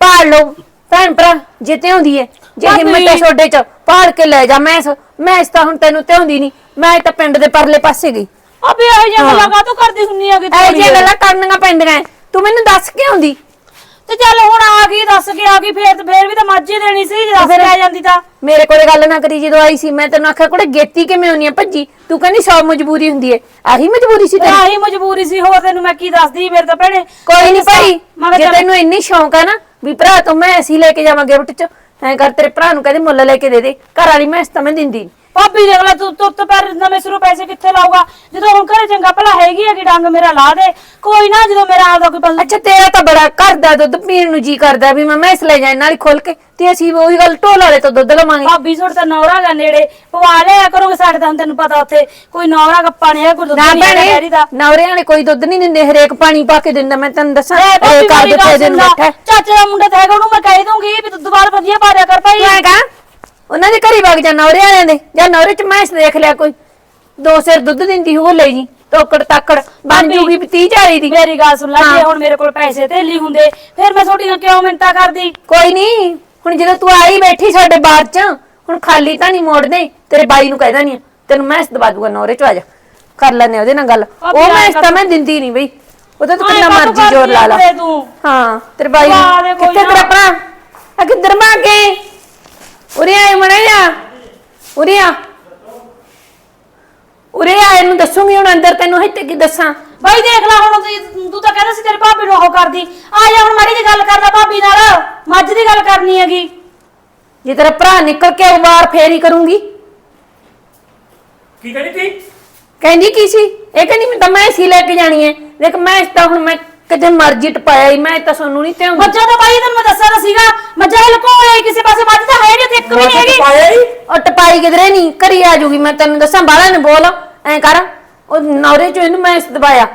ਪਾਲ ਲਓ ਭੈਣ ਭਰਾ ਜੇ ਤੇ ਹੁੰਦੀ ਏ ਜੇ ਭਾਬੀ। ਹਿੰਮਤ ਹੈ ਛੋਡੇ ਚ ਪਾਲ ਕੇ ਲੈ ਜਾ ਮੈਂ ਮੈਂ ਇਸ ਤਾਂ ਹੁਣ ਤੈਨੂੰ ਹੁੰਦੀ ਨਹੀਂ। ਮੈਂ ਤਾਂ ਪਿੰਡ ਦੇ ਪਰਲੇ ਪਾਸੇ ਗਈ। ਭਾਬੀ ਇਹ ਜਿਹਾ ਗੱਲਾਂ ਕਾਹਤੋਂ ਕਰਦੀ ਹੁੰਨੀ ਹੈਗੀ ਐ ਤੂੰ ਜੇ ਗੱਲਾਂ ਕਰਨੀਆਂ ਪੈਂਦੀਆਂ। ਤੂੰ ਮੈਨੂੰ ਦੱਸ ਕੇ ਆਉਂਦੀ? ਤੇ ਚੱਲ ਹੁਣ ਆ ਗਈ ਦੱਸ ਕੇ ਆ ਗਈ ਫੇਰ ਫੇਰ ਵੀ ਤਾਂ ਮੱਝ ਦੇਣੀ ਸੀ ਦੱਸ ਕੇ ਆ ਜਾਂਦੀ ਤਾਂ। ਮੇਰੇ ਕੋਲੇ ਗੱਲ ਨਾ ਕਰੀ ਜਦੋਂ ਆਈ ਸੀ। ਮੈਂ ਤੈਨੂੰ ਆਖਿਆ ਕੋਲੇ ਗੇਤੀ ਕਿਵੇਂ ਹੋਣੀ ਆ ਭੱਜੀ? ਤੂੰ ਕਹਿੰਦੀ ਸੌ ਮਜਬੂਰੀ ਹੁੰਦੀ ਏ। ਆਹੀ ਮਜਬੂਰੀ ਸੀ ਤੇ ਤੇਰੀ? ਆਹੀ ਮਜਬੂਰੀ ਸੀ ਹੋਰ ਤੈਨੂੰ ਮੈਂ ਕੀ ਦੱਸਦੀ ਮੇਰੇ ਤਾਂ ਭੈਣੇ? ਕੋਈ ਨਹੀਂ ਭਾਈ ਜੇ ਤੈਨੂੰ ਇੰਨੀ ਸ਼ੌਂਕ ਹੈ ਨਾ ਵੀ ਭਰਾ ਤੋਂ ਮੈਂ ਅਸੀਂ ਲੈ ਕੇ ਜਾਵਾਂ ਗਿਫਟ ਚ। ਐਂ ਕਰ ਤੇਰੇ ਭਰਾ ਨੂੰ ਕਹਿੰਦੇ ਮੁੱਲ ਲੈ ਕੇ ਦੇ ਦੇ। ਘਰ ਵਾਲੀ ਮੈਂ ਇਸ ਤਾਂ ਮੈਂ ਦਿੰਦੀ। ਭਾਬੀ ਦੇਖ ਲੈ ਤੂੰ ਤੁੱਤ ਪੈਰ ਨਵੇਂ ਸਿਰੋਂ ਪੈਸੇ ਕਿੱਥੇ ਲਾਊਗਾ? ਜਦੋਂ ਹੁਣ ਘਰੇ ਚੰਗਾ ਭਲਾ ਹੈਗੀ ਹੈਗੀ ਡੰਗ ਮੇਰਾ ਲਾ ਦੇ। ਕੋਈ ਨਾ ਜਦੋਂ ਮੇਰਾ ਆਪਦਾ ਕੋਈ ਪਲ ਅੱਛਾ ਤੇਰਾ ਤਾਂ ਬੜਾ ਘਰ ਦਾ ਦੁੱਧ ਪੀਣ ਨੂੰ ਜੀ ਕਰਦਾ ਵੀ ਮੈਂ ਇਸ ਲੈ ਜਾਣ ਨਾਲ ਖੋਲ ਕੇ ਤੇ ਅਸੀਂ ਉਹੀ ਗੱਲ ਢੋਲ ਵਾਲੇ ਤੋਂ ਦੁੱਧ ਲਵਾਂਗੇ। ਭਾਬੀ ਛੋੜ ਤਾਂ ਨੌਰਾ ਗਾ ਨੇੜੇ। ਪਵਾ ਲਿਆ ਕਰੋਗੇ ਸਾਡੇ ਤਾਂ ਹੁਣ ਤੈਨੂੰ ਪਤਾ ਉੱਥੇ ਕੋਈ ਨੌਰਾ ਗੱਪਾ ਨਹੀਂ ਹੈ ਕੋਈ ਦੁੱਧ ਨਾ ਨਹੀਂ ਹੈ ਡੈਰੀ ਭੈਣੇ ਦਾ। ਨਵਰਿਆਂ ਵਾਲੇ ਕੋਈ ਦੁੱਧ ਨਹੀਂ ਦਿੰਦੇ ਹਰੇਕ ਪਾਣੀ ਪਾ ਕੇ ਦਿੰਦਾ ਮੈਂ ਤੈਨੂੰ ਦੱਸਾਂ। ਐ ਭਾਬੀ ਹਰੇਕ ਮੇਰੀ ਆਪਦੇ ਗੱਲ ਫਾਇਦੇ ਸੁਣ ਨੂੰ ਲਾ। ਬੈਠਾ। ਚਾਚੇ ਦਾ ਮੁੰਡਾ ਤਾਂ ਹੈਗਾ ਉਹਨੂੰ ਮੈਂ ਕਹਿ ਦੂੰਗੀ ਵੀ ਦੁੱਧ ਬਾਲ ਵਧੀਆ ਪਾ ਦਿਆ ਕਰ ਭਾਈ। ਤੂੰ ਐਂ ਕਹਾਂ ਉਹਨਾਂ ਦੇ ਘਰੀ ਵਗ ਜਾ ਨਵਰੇ ਵਾਲਿਆਂ ਦੇ। ਜਾਂ ਨਵਰੇ ਚ ਮੈਸ ਦੇਖ ਲਿਆ ਕੋਈ। ਦੋ ਸਿਰ ਦੁੱਧ ਦਿੰਦੀ ਉਹ ਲੈ ਜੀ। ਤੋਕੜ ਤਾਕੜ ਬਣ ਜੂਗੀ 30 40 ਦੀ। ਮੇਰੀ ਗੱਲ ਸੁਣ ਲੈ ਹਾਂ। ਜੇ ਹੁਣ ਮੇਰੇ ਕੋਲ ਪੈਸੇ ਧੇਲੀ ਹੁੰਦੇ ਫਿਰ ਮੈਂ ਤੁਹਾਡੀ ਨਾਲ ਕਿਉਂ ਮਿੰਤਾ ਕਰਦੀ? ਕੋਈ ਨਹੀਂ ਹੁਣ ਜਦੋਂ ਤੂੰ ਆਈ ਬੈਠੀ ਸਾਡੇ ਬਾਰ ਚ ਹੁਣ ਖਾਲੀ ਤਾਂ ਨਹੀਂ ਮੋੜਦੇ ਤੇਰੇ ਬਾਈ ਨੂੰ ਕਹਿਦਾ ਨਹੀਂ ਤੈਨੂੰ ਮੈਸ ਦਵਾ ਦੂਗਾ ਨਵਰੇ ਚ ਆ ਜਾ। ਕਰ ਲੈਨੇ ਉਹਦੇ ਨਾਲ ਗੱਲ। ਉਹ ਮੈਸ ਤਾਂ ਮੈਂ ਦਿੰਦੀ ਨਹੀਂ ਬਈ। ਉਹਦਾ ਤੂੰ ਕਿੰਨਾ ਮਰਜ਼ੀ ਜ਼ੋਰ ਲਾ ਲਾ? ਹਾਂ ਤੇਰੇ ਬਾਈ ਕਿੱਥੇ। ਤੇਰਾ ਭਰਾ? ਆ ਕਿੱਧਰ ਮਾਂ ਕੇ ਉਰੇ ਆਏ ਉਰੇ ਆ। ਉਰੇ ਆ ਇਹਨੂੰ ਦੱਸੂਗੀ ਹੁਣ ਅੰਦਰ ਤੈਨੂੰ ਇੱਥੇ ਕੀ ਦੱਸਾਂ। ਬਾਈ ਦੇਖ ਲੈ ਹੁਣ ਤੂੰ- ਤੂੰ ਤਾਂ ਕਹਿੰਦਾ ਸੀ ਤੇਰੇ ਭਾਬੀ ਨੂੰ ਉਹ ਕਰਦੀ। ਆ ਜਾ ਹੁਣ ਮਾੜੀ ਜੀ ਗੱਲ ਕਰ ਲੈ ਭਾਬੀ ਨਾਲ। ਮੱਝ ਦੀ ਗੱਲ ਕਰਨੀ ਹੈਗੀ। ਜੇ ਤੇਰਾ ਭਰਾ ਨਿਕਲ ਕੇ ਆਊ ਬਾਹਰ ਫੇਰ ਹੀ ਕਰੂੰਗੀ। ਕੀ ਕਹਿੰਦੀ ਤੀ ਕਹਿੰਦੀ ਕੀ ਸੀ? ਇਹ ਕਹਿੰਦੀ ਮੈਂ ਤਾਂ ਮੈਂ ਸੀ ਲੈ ਕੇ ਜਾਣੀ ਹੈ। ਦੇਖ ਮੈਂ ਤਾਂ ਹੁਣ ਮੈਂ ਕਿਤੇ ਮਰਜ਼ੀ ਟਪਾਇਆ ਹੀ ਮੈਂ ਤਾਂ ਸੋਨੂੰ ਨਹੀਂ ਤੇ ਮੱਝਾਂ ਤਾਂ ਬਾਈ ਤੈਨੂੰ ਮੈਂ ਦੱਸਿਆ ਤਾਂ ਸੀਗਾ ਮੱਝਾਂ ਲੁਕੋ ਹੋਈ ਕਿਸੇ ਪਾਸੇ ਮੱਝ ਤਾਂ ਹੈ ਨਹੀਂ ਤੇ ਇੱਕ ਵੀ ਨਹੀਂ ਹੈਗੀ। ਪਾਇਆ ਹੀ ਉਹ ਟਪਾਈ ਕਿਧਰੇ ਨਹੀਂ ਘਰੀ ਆ ਜੂਗੀ ਮੈਂ ਤੈਨੂੰ ਦੱਸਾਂ ਬਾਹਲਾ ਨੇ ਬੋਲ ਐ ਕਰ ਉਹ ਨੌਰੇ ਚੋਂ ਇਹਨੂੰ ਮੈਂ ਇਸ ਦਬਾਇਆ।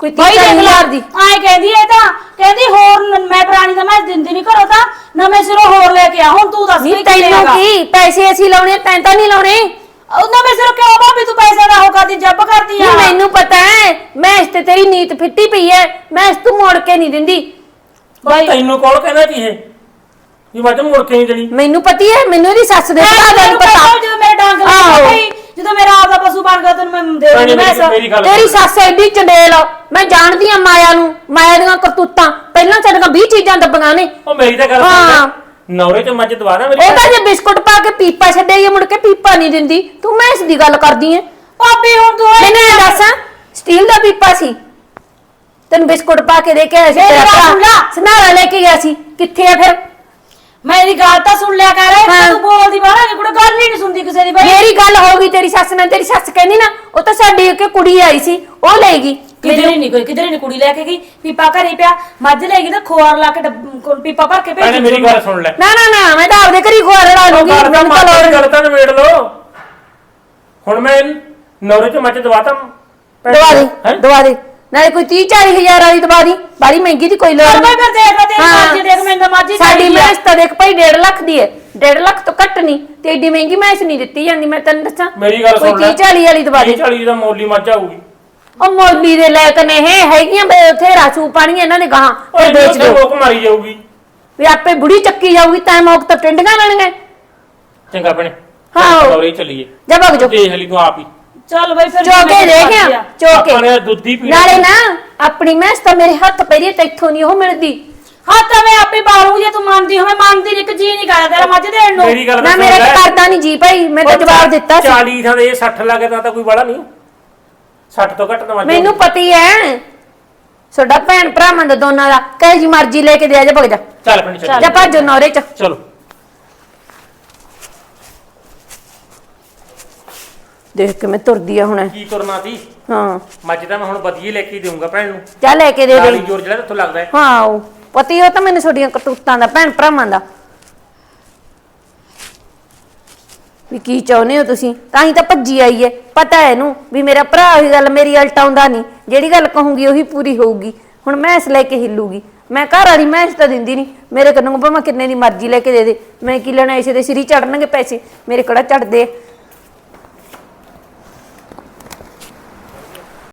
ਕੋਈ ਬਾਈ ਤੀਹ ਦੇਖ ਲੈ ਹਜ਼ਾਰ ਦੀ। ਆਏ ਕਹਿੰਦੀ ਇਹ ਤਾਂ ਕਹਿੰਦੀ ਹੋਰ ਨ- ਮੈਂ ਪੁਰਾਣੀ ਤਾਂ ਮੈਂ ਦਿੰਦੀ ਨਹੀਂ ਘਰੋਂ ਤਾਂ ਨਵੇਂ ਸਿਰੋਂ ਹੋਰ ਲੈ ਕੇ ਆ ਹੁਣ ਤੂੰ ਦੱਸ ਨਹੀਂ ਤੈਨੂੰ ਕਰੇਗਾ ਕੀ ਪੈਸੇ ਅਸੀਂ ਲਾਉਣੇ ਤੈਂ ਤਾਂ ਨਹੀਂ ਲਾਉਣੇ। ਉਹ ਨਵੇਂ ਸਿਰੋਂ ਕਿਉਂ ਭਾਬੀ ਤੂੰ ਪੈਸੇ ਦਾ ਹੋ ਕਰਦੀ ਜੱਬ ਕਰਦੀ ਆ ਨਹੀਂ ਮੈਨੂੰ ਪਤਾ ਹੈ ਮੈਂ ਇਸ ਤੇ ਤੇਰੀ ਨੀਤ ਫਿੱਟੀ ਪਈ ਹੈ ਮੈਂ ਇਸ ਤੋਂ ਮੋੜ ਕੇ ਨਹੀਂ ਦਿੰਦੀ ਬਾਈ ਤੈਨੂੰ ਕੌਣ ਕਹਿੰਦਾ ਤੀ ਇਹ ਵੀ ਮੁੜ ਕੇ ਨਹੀਂ ਦੇਣੀ ਮੈਨੂੰ ਪਤੀ ਹੈ ਮੈਨੂੰ ਇਹਦੀ ਸੱਸ ਦੇ ਮੈਂ ਭਰਾ ਦਾ ਪਤਾ ਜਦੋਂ ਮੇਰੇ ਡੰਗ ਆਹੋ। ਲੱਗੀ ਜਦੋਂ ਮੇਰਾ ਆਪਦਾ ਪਸ਼ੂ ਬਣ ਗਿਆ ਤੈਨੂੰ ਮੈਂ ਦੇ ਭੈਣੇ, ਮੈਂ ਮੇਰੀ ਗੱਲ ਤੇਰੀ ਸੁਣ। ਸੱਸ ਐਡੀ ਚੰਡੇਲ ਆ। ਮੈਂ ਜਾਣਦੀ ਆ ਮਾਇਆ ਨੂੰ ਮਾਇਆ ਦੀਆਂ ਕਰਤੂਤਾਂ ਪਹਿਲਾਂ ਸਾਡੀਆਂ 20 ਚੀਜ਼ਾਂ ਦੱਬੀਆਂ ਨੇ ਉਹ ਮੇਰੀ ਤਾਂ ਗੱਲ ਹਾਂ। ਨੌਰੇ ਚ ਮੱਝ ਦਵਾ ਦਾ ਮੇਰੀ ਉਹ ਤਾਂ ਜੇ ਬਿਸਕੁਟ ਪਾ ਕੇ ਪੀਪਾ ਛੱਡੇਗੀ ਮੁੜ ਕੇ ਪੀਪਾ ਨਹੀਂ ਦਿੰਦੀ। ਤੂੰ ਮੈਂ ਇਸ ਦੀ ਗੱਲ ਕਰਦੀ ਐ ਭਾਬੀ ਹੁਣ ਤੂੰ ਇਹ- ਮੈਨੂੰ ਇਹ ਦੱਸ ਸਟੀਲ ਦਾ ਪੀਪਾ ਸੀ। ਤੈਨੂੰ ਬਿਸਕੁਟ ਪਾ ਕੇ ਦੇ ਕੇ ਆਇਆ ਸੀ ਮੇਰੀ ਤੇਰਾ ਗੱਲ ਸੁਣ ਭਰਾ ਲਾ। ਸਨਾਰਾ ਲੈ ਕੇ ਗਿਆ ਸੀ। ਕਿੱਥੇ ਆ ਫਿਰ? ਮੇਰੀ ਗੱਲ ਤਾਂ ਸੁਣ ਲਿਆ ਕਰ। ਹਾਂ। ਤੂੰ ਬੋਲਦੀ ਬਾਹਰ ਕਿ ਕੁੜੇ ਗੱਲ ਹੀ ਨਹੀਂ ਸੁਣਦੀ ਕਿਸੇ ਦੀ ਬਾਈ ਮੇਰੀ ਗੱਲ ਹੋ ਗਈ ਤੇਰੀ ਸੱਸ ਨਾਲ। ਤੇਰੀ ਸੱਸ ਕਹਿੰਦੀ ਨਾ ਉਹ ਤਾਂ ਸਾਡੀ ਇੱਕ ਕੁੜੀ ਆਈ ਸੀ ਉਹ ਲੈ ਗਈ। ਕਿਧਰੇ ਨਹੀਂ ਕੋਈ ਕਿਧਰੇ ਨਹੀਂ ਕੁੜੀ ਲੈ ਕੇ ਗਈ। ਪੀਪਾ ਘਰੇ ਪਿਆ ਮੱਝ ਲੈ ਗਈ ਤਾਂ ਖੋਰ ਲਾ ਕੇ ਡੱਬ- ਪੀਪਾ ਭਰ ਕੇ ਭੈਣੇ ਭੇਜ ਮੇਰੀ ਗੱਲ ਸੁਣ ਲੈ। ਨਾ ਨਾ ਨਾ ਮੈਂ ਤਾਂ ਆਪਦੇ ਘਰੀ ਖੁਆਰ ਲਾ ਲੂੰਗੀ ਗੱਲ ਤਾਂ ਮੈਨੂੰ ਤਾਂ ਮਾਤਾ ਦੀ ਨਹੀਂ। ਗੱਲ ਤਾਂ ਨਿਬੇੜ ਲਓ। ਹੁਣ ਮੈਂ ਨੌਰੇ ਚ ਮੱਝ ਦਵਾਤਾ ਦਵਾ ਦੇ ਹੈਂ? ਦਵਾ ਦੇ। ਨਾਲੇ ਕੋਈ 30 40 ਹਜ਼ਾਰ ਵਾਲੀ ਦਵਾ ਦੀ। ਬਾੜੀ ਮਹਿੰਗੀ ਦੀ ਕੋਈ ਲੋੜ ਭਾਈ ਫਿਰ ਦੇਖ ਲੈ ਤੇਰੀ ਹਾਂ। ਮਰਜ਼ੀ ਦੇਖ ਮੈਨੂੰ ਤਾਂ ਮਰਜ਼ੀ ਸਾਡੀ ਚਾਹੀਦੀ ਆ। ਮੈਸ ਤਾਂ ਦੇਖ ਭਾਈ 1.5 ਲੱਖ ਦੀ ਹੈ 1.5 ਲੱਖ ਤੋਂ ਘੱਟ ਨਹੀਂ। ਤੇ ਏਡੀ ਮਹਿੰਗੀ ਮੈਸ ਨਹੀਂ ਦਿੱਤੀ ਜਾਂਦੀ ਮੈਂ ਤੈਨੂੰ ਦੱਸਾਂ। ਮੇਰੀ ਗੱਲ ਸੁਣ ਕੋਈ ਲੈ। 30 40 ਵਾਲੀ ਦਵਾ ਦੇ। 40 ਦਾ ਮੋਲੀ ਮੱਝ ਆਊਗੀ। ਉਹ ਮੋਲੀ ਦੇ ਲੈ ਕੇ ਨੇ ਇਹ ਹੈਗੀਆਂ ਬੇ ਉੱਥੇ ਰਾਸੂ ਪਾਣੀ ਇਹਨਾਂ ਨੇ ਗਾਹਾਂ ਉਹ ਤੇ ਵੇਚ ਦਿਓ ਲੋਕ ਮਾਰੀ ਜਾਊਗੀ। ਵੀ ਆਪੇ ਬੁੜੀ ਚੱਕੀ ਜਾਊਗੀ ਤਾਂ ਮੌਕ ਤਾਂ ਟਿੰਡੀਆਂ ਲੈਣਗੇ ਚੰਗਾ ਭੈਣੇ ਹਾਂ। ਹੀ ਚੱਲੀਏ। ਜਾ ਭਗ ਜੋ ਦੇਖ ਲਈ ਤੂੰ ਆਪ ਹੀ। ਚੱਲ ਬਈ ਫਿਰ ਚੋਕੇ ਦੇ ਗਿਆ ਚੋਕੇ। ਆਪਾਂ ਨੇ ਦੁੱਧ ਪੀਣਾ। ਨਾਲੇ ਨਾ ਆਪਣੀ ਮੈਸ ਤਾਂ ਮੇਰੇ ਹੱਥ ਪੈਰੀ ਤੇ ਇੱਥੋਂ ਨਹੀਂ ਉਹ ਮਿਲਦੀ। ਹਾਂ ਤਾਂ ਮੈਂ ਆਪੇ ਬਾਲੂ ਜੇ ਤੂੰ ਮੰਨਦੀ ਹੋਵੇਂ ਮੰਨਦੀ ਨੀ, ਇੱਕ ਜੀ ਨਹੀਂ ਕਰਦਾ ਤੇਰਾ ਮੱਝ ਦੇਣ ਨੂੰ। ਨਾ ਮੇਰੇ। ਤਾਂ ਕਰਦਾ ਨਹੀਂ ਜੀ ਭਾਈ ਮੈਂ ਤਾਂ ਜਵਾਬ ਦਿੱਤਾ ਸੀ। 40 ਥਾਂ ਦੇ 60 ਲੱਗੇ ਤਾਂ ਤਾਂ ਕੋਈ ਬੜਾ ਨਹੀਂ। 60 ਤੋਂ ਘੱਟ ਤਾਂ ਮੱਝ ਮੈਨੂੰ ਪਤੀ ਹੈ ਤੁਹਾਡਾ ਭੈਣ ਭਰਾਵਾਂ ਦਾ ਦੋਨਾਂ ਦਾ ਕਹੇ ਜੀ ਮਰਜ਼ੀ ਲੈ ਕੇ ਦੇ ਆ ਜਾ ਭਗ ਜਾ। ਚੱਲ ਪੈਣੀ ਚੱਲ ਜਾ ਭੱਜੋ ਨੌਰੇ ਚ। ਚਲੋ। ਦੇਖ ਕੇ ਮੈਂ ਤੁਰਦੀ ਆ ਹੁਣ ਕੀ ਕਰਨਾ ਸੀ? ਹਾਂ। ਮੱਝ ਤਾਂ ਮੈਂ ਹੁਣ ਵਧੀਆ ਲੈ ਕੇ ਦੇਊਂਗਾ ਭੈਣ ਨੂੰ। ਜਾ ਲੈ ਕੇ ਦੇ ਦੇ। ਜੋਰ ਜਿਹੜਾ ਇੱਥੋਂ ਲੱਗਦਾ ਹੈ। ਹਾਂ ਉਹ। ਪਤੀ ਉਹ ਤਾਂ ਮੈਨੂੰ ਤੁਹਾਡੀਆਂ ਕਰਤੂਤਾਂ ਦਾ ਭੈਣ ਭਰਾਵਾਂ ਦਾ। ਵੀ ਕੀ ਚਾਹੁੰਦੇ ਹੋ ਤੁਸੀਂ? ਤਾਂ ਹੀ ਤਾਂ ਭੱਜੀ ਆਈ ਹੈ ਪਤਾ ਹੈ ਇਹਨੂੰ ਵੀ ਮੇਰਾ ਭਰਾ ਉਹੀ ਗੱਲ ਮੇਰੀ ਅਲਟਾਉਂਦਾ ਨਹੀਂ। ਜਿਹੜੀ ਗੱਲ ਕਹੂੰਗੀ ਉਹੀ ਪੂਰੀ ਹੋਊਗੀ। ਹੁਣ ਮੈਸ ਲੈ ਕੇ ਹਿੱਲੂਗੀ। ਮੈਂ ਘਰ ਵਾਲੀ ਮੈਸ ਤਾਂ ਦਿੰਦੀ ਨਹੀਂ। ਮੇਰੇ ਕੰਨੋਂ ਭਾਵੇਂ ਕਿੰਨੇ ਦੀ ਮਰਜ਼ੀ ਲੈ ਕੇ ਦੇ ਦੇ। ਮੈਂ ਕੀ ਲੈਣਾ, ਇਸੇ ਦੇ ਸਿਰ ਹੀ ਚੜਨਗੇ ਪੈਸੇ। ਮੇਰੇ ਕਿਹੜਾ ਚੜਦੇ ਆ।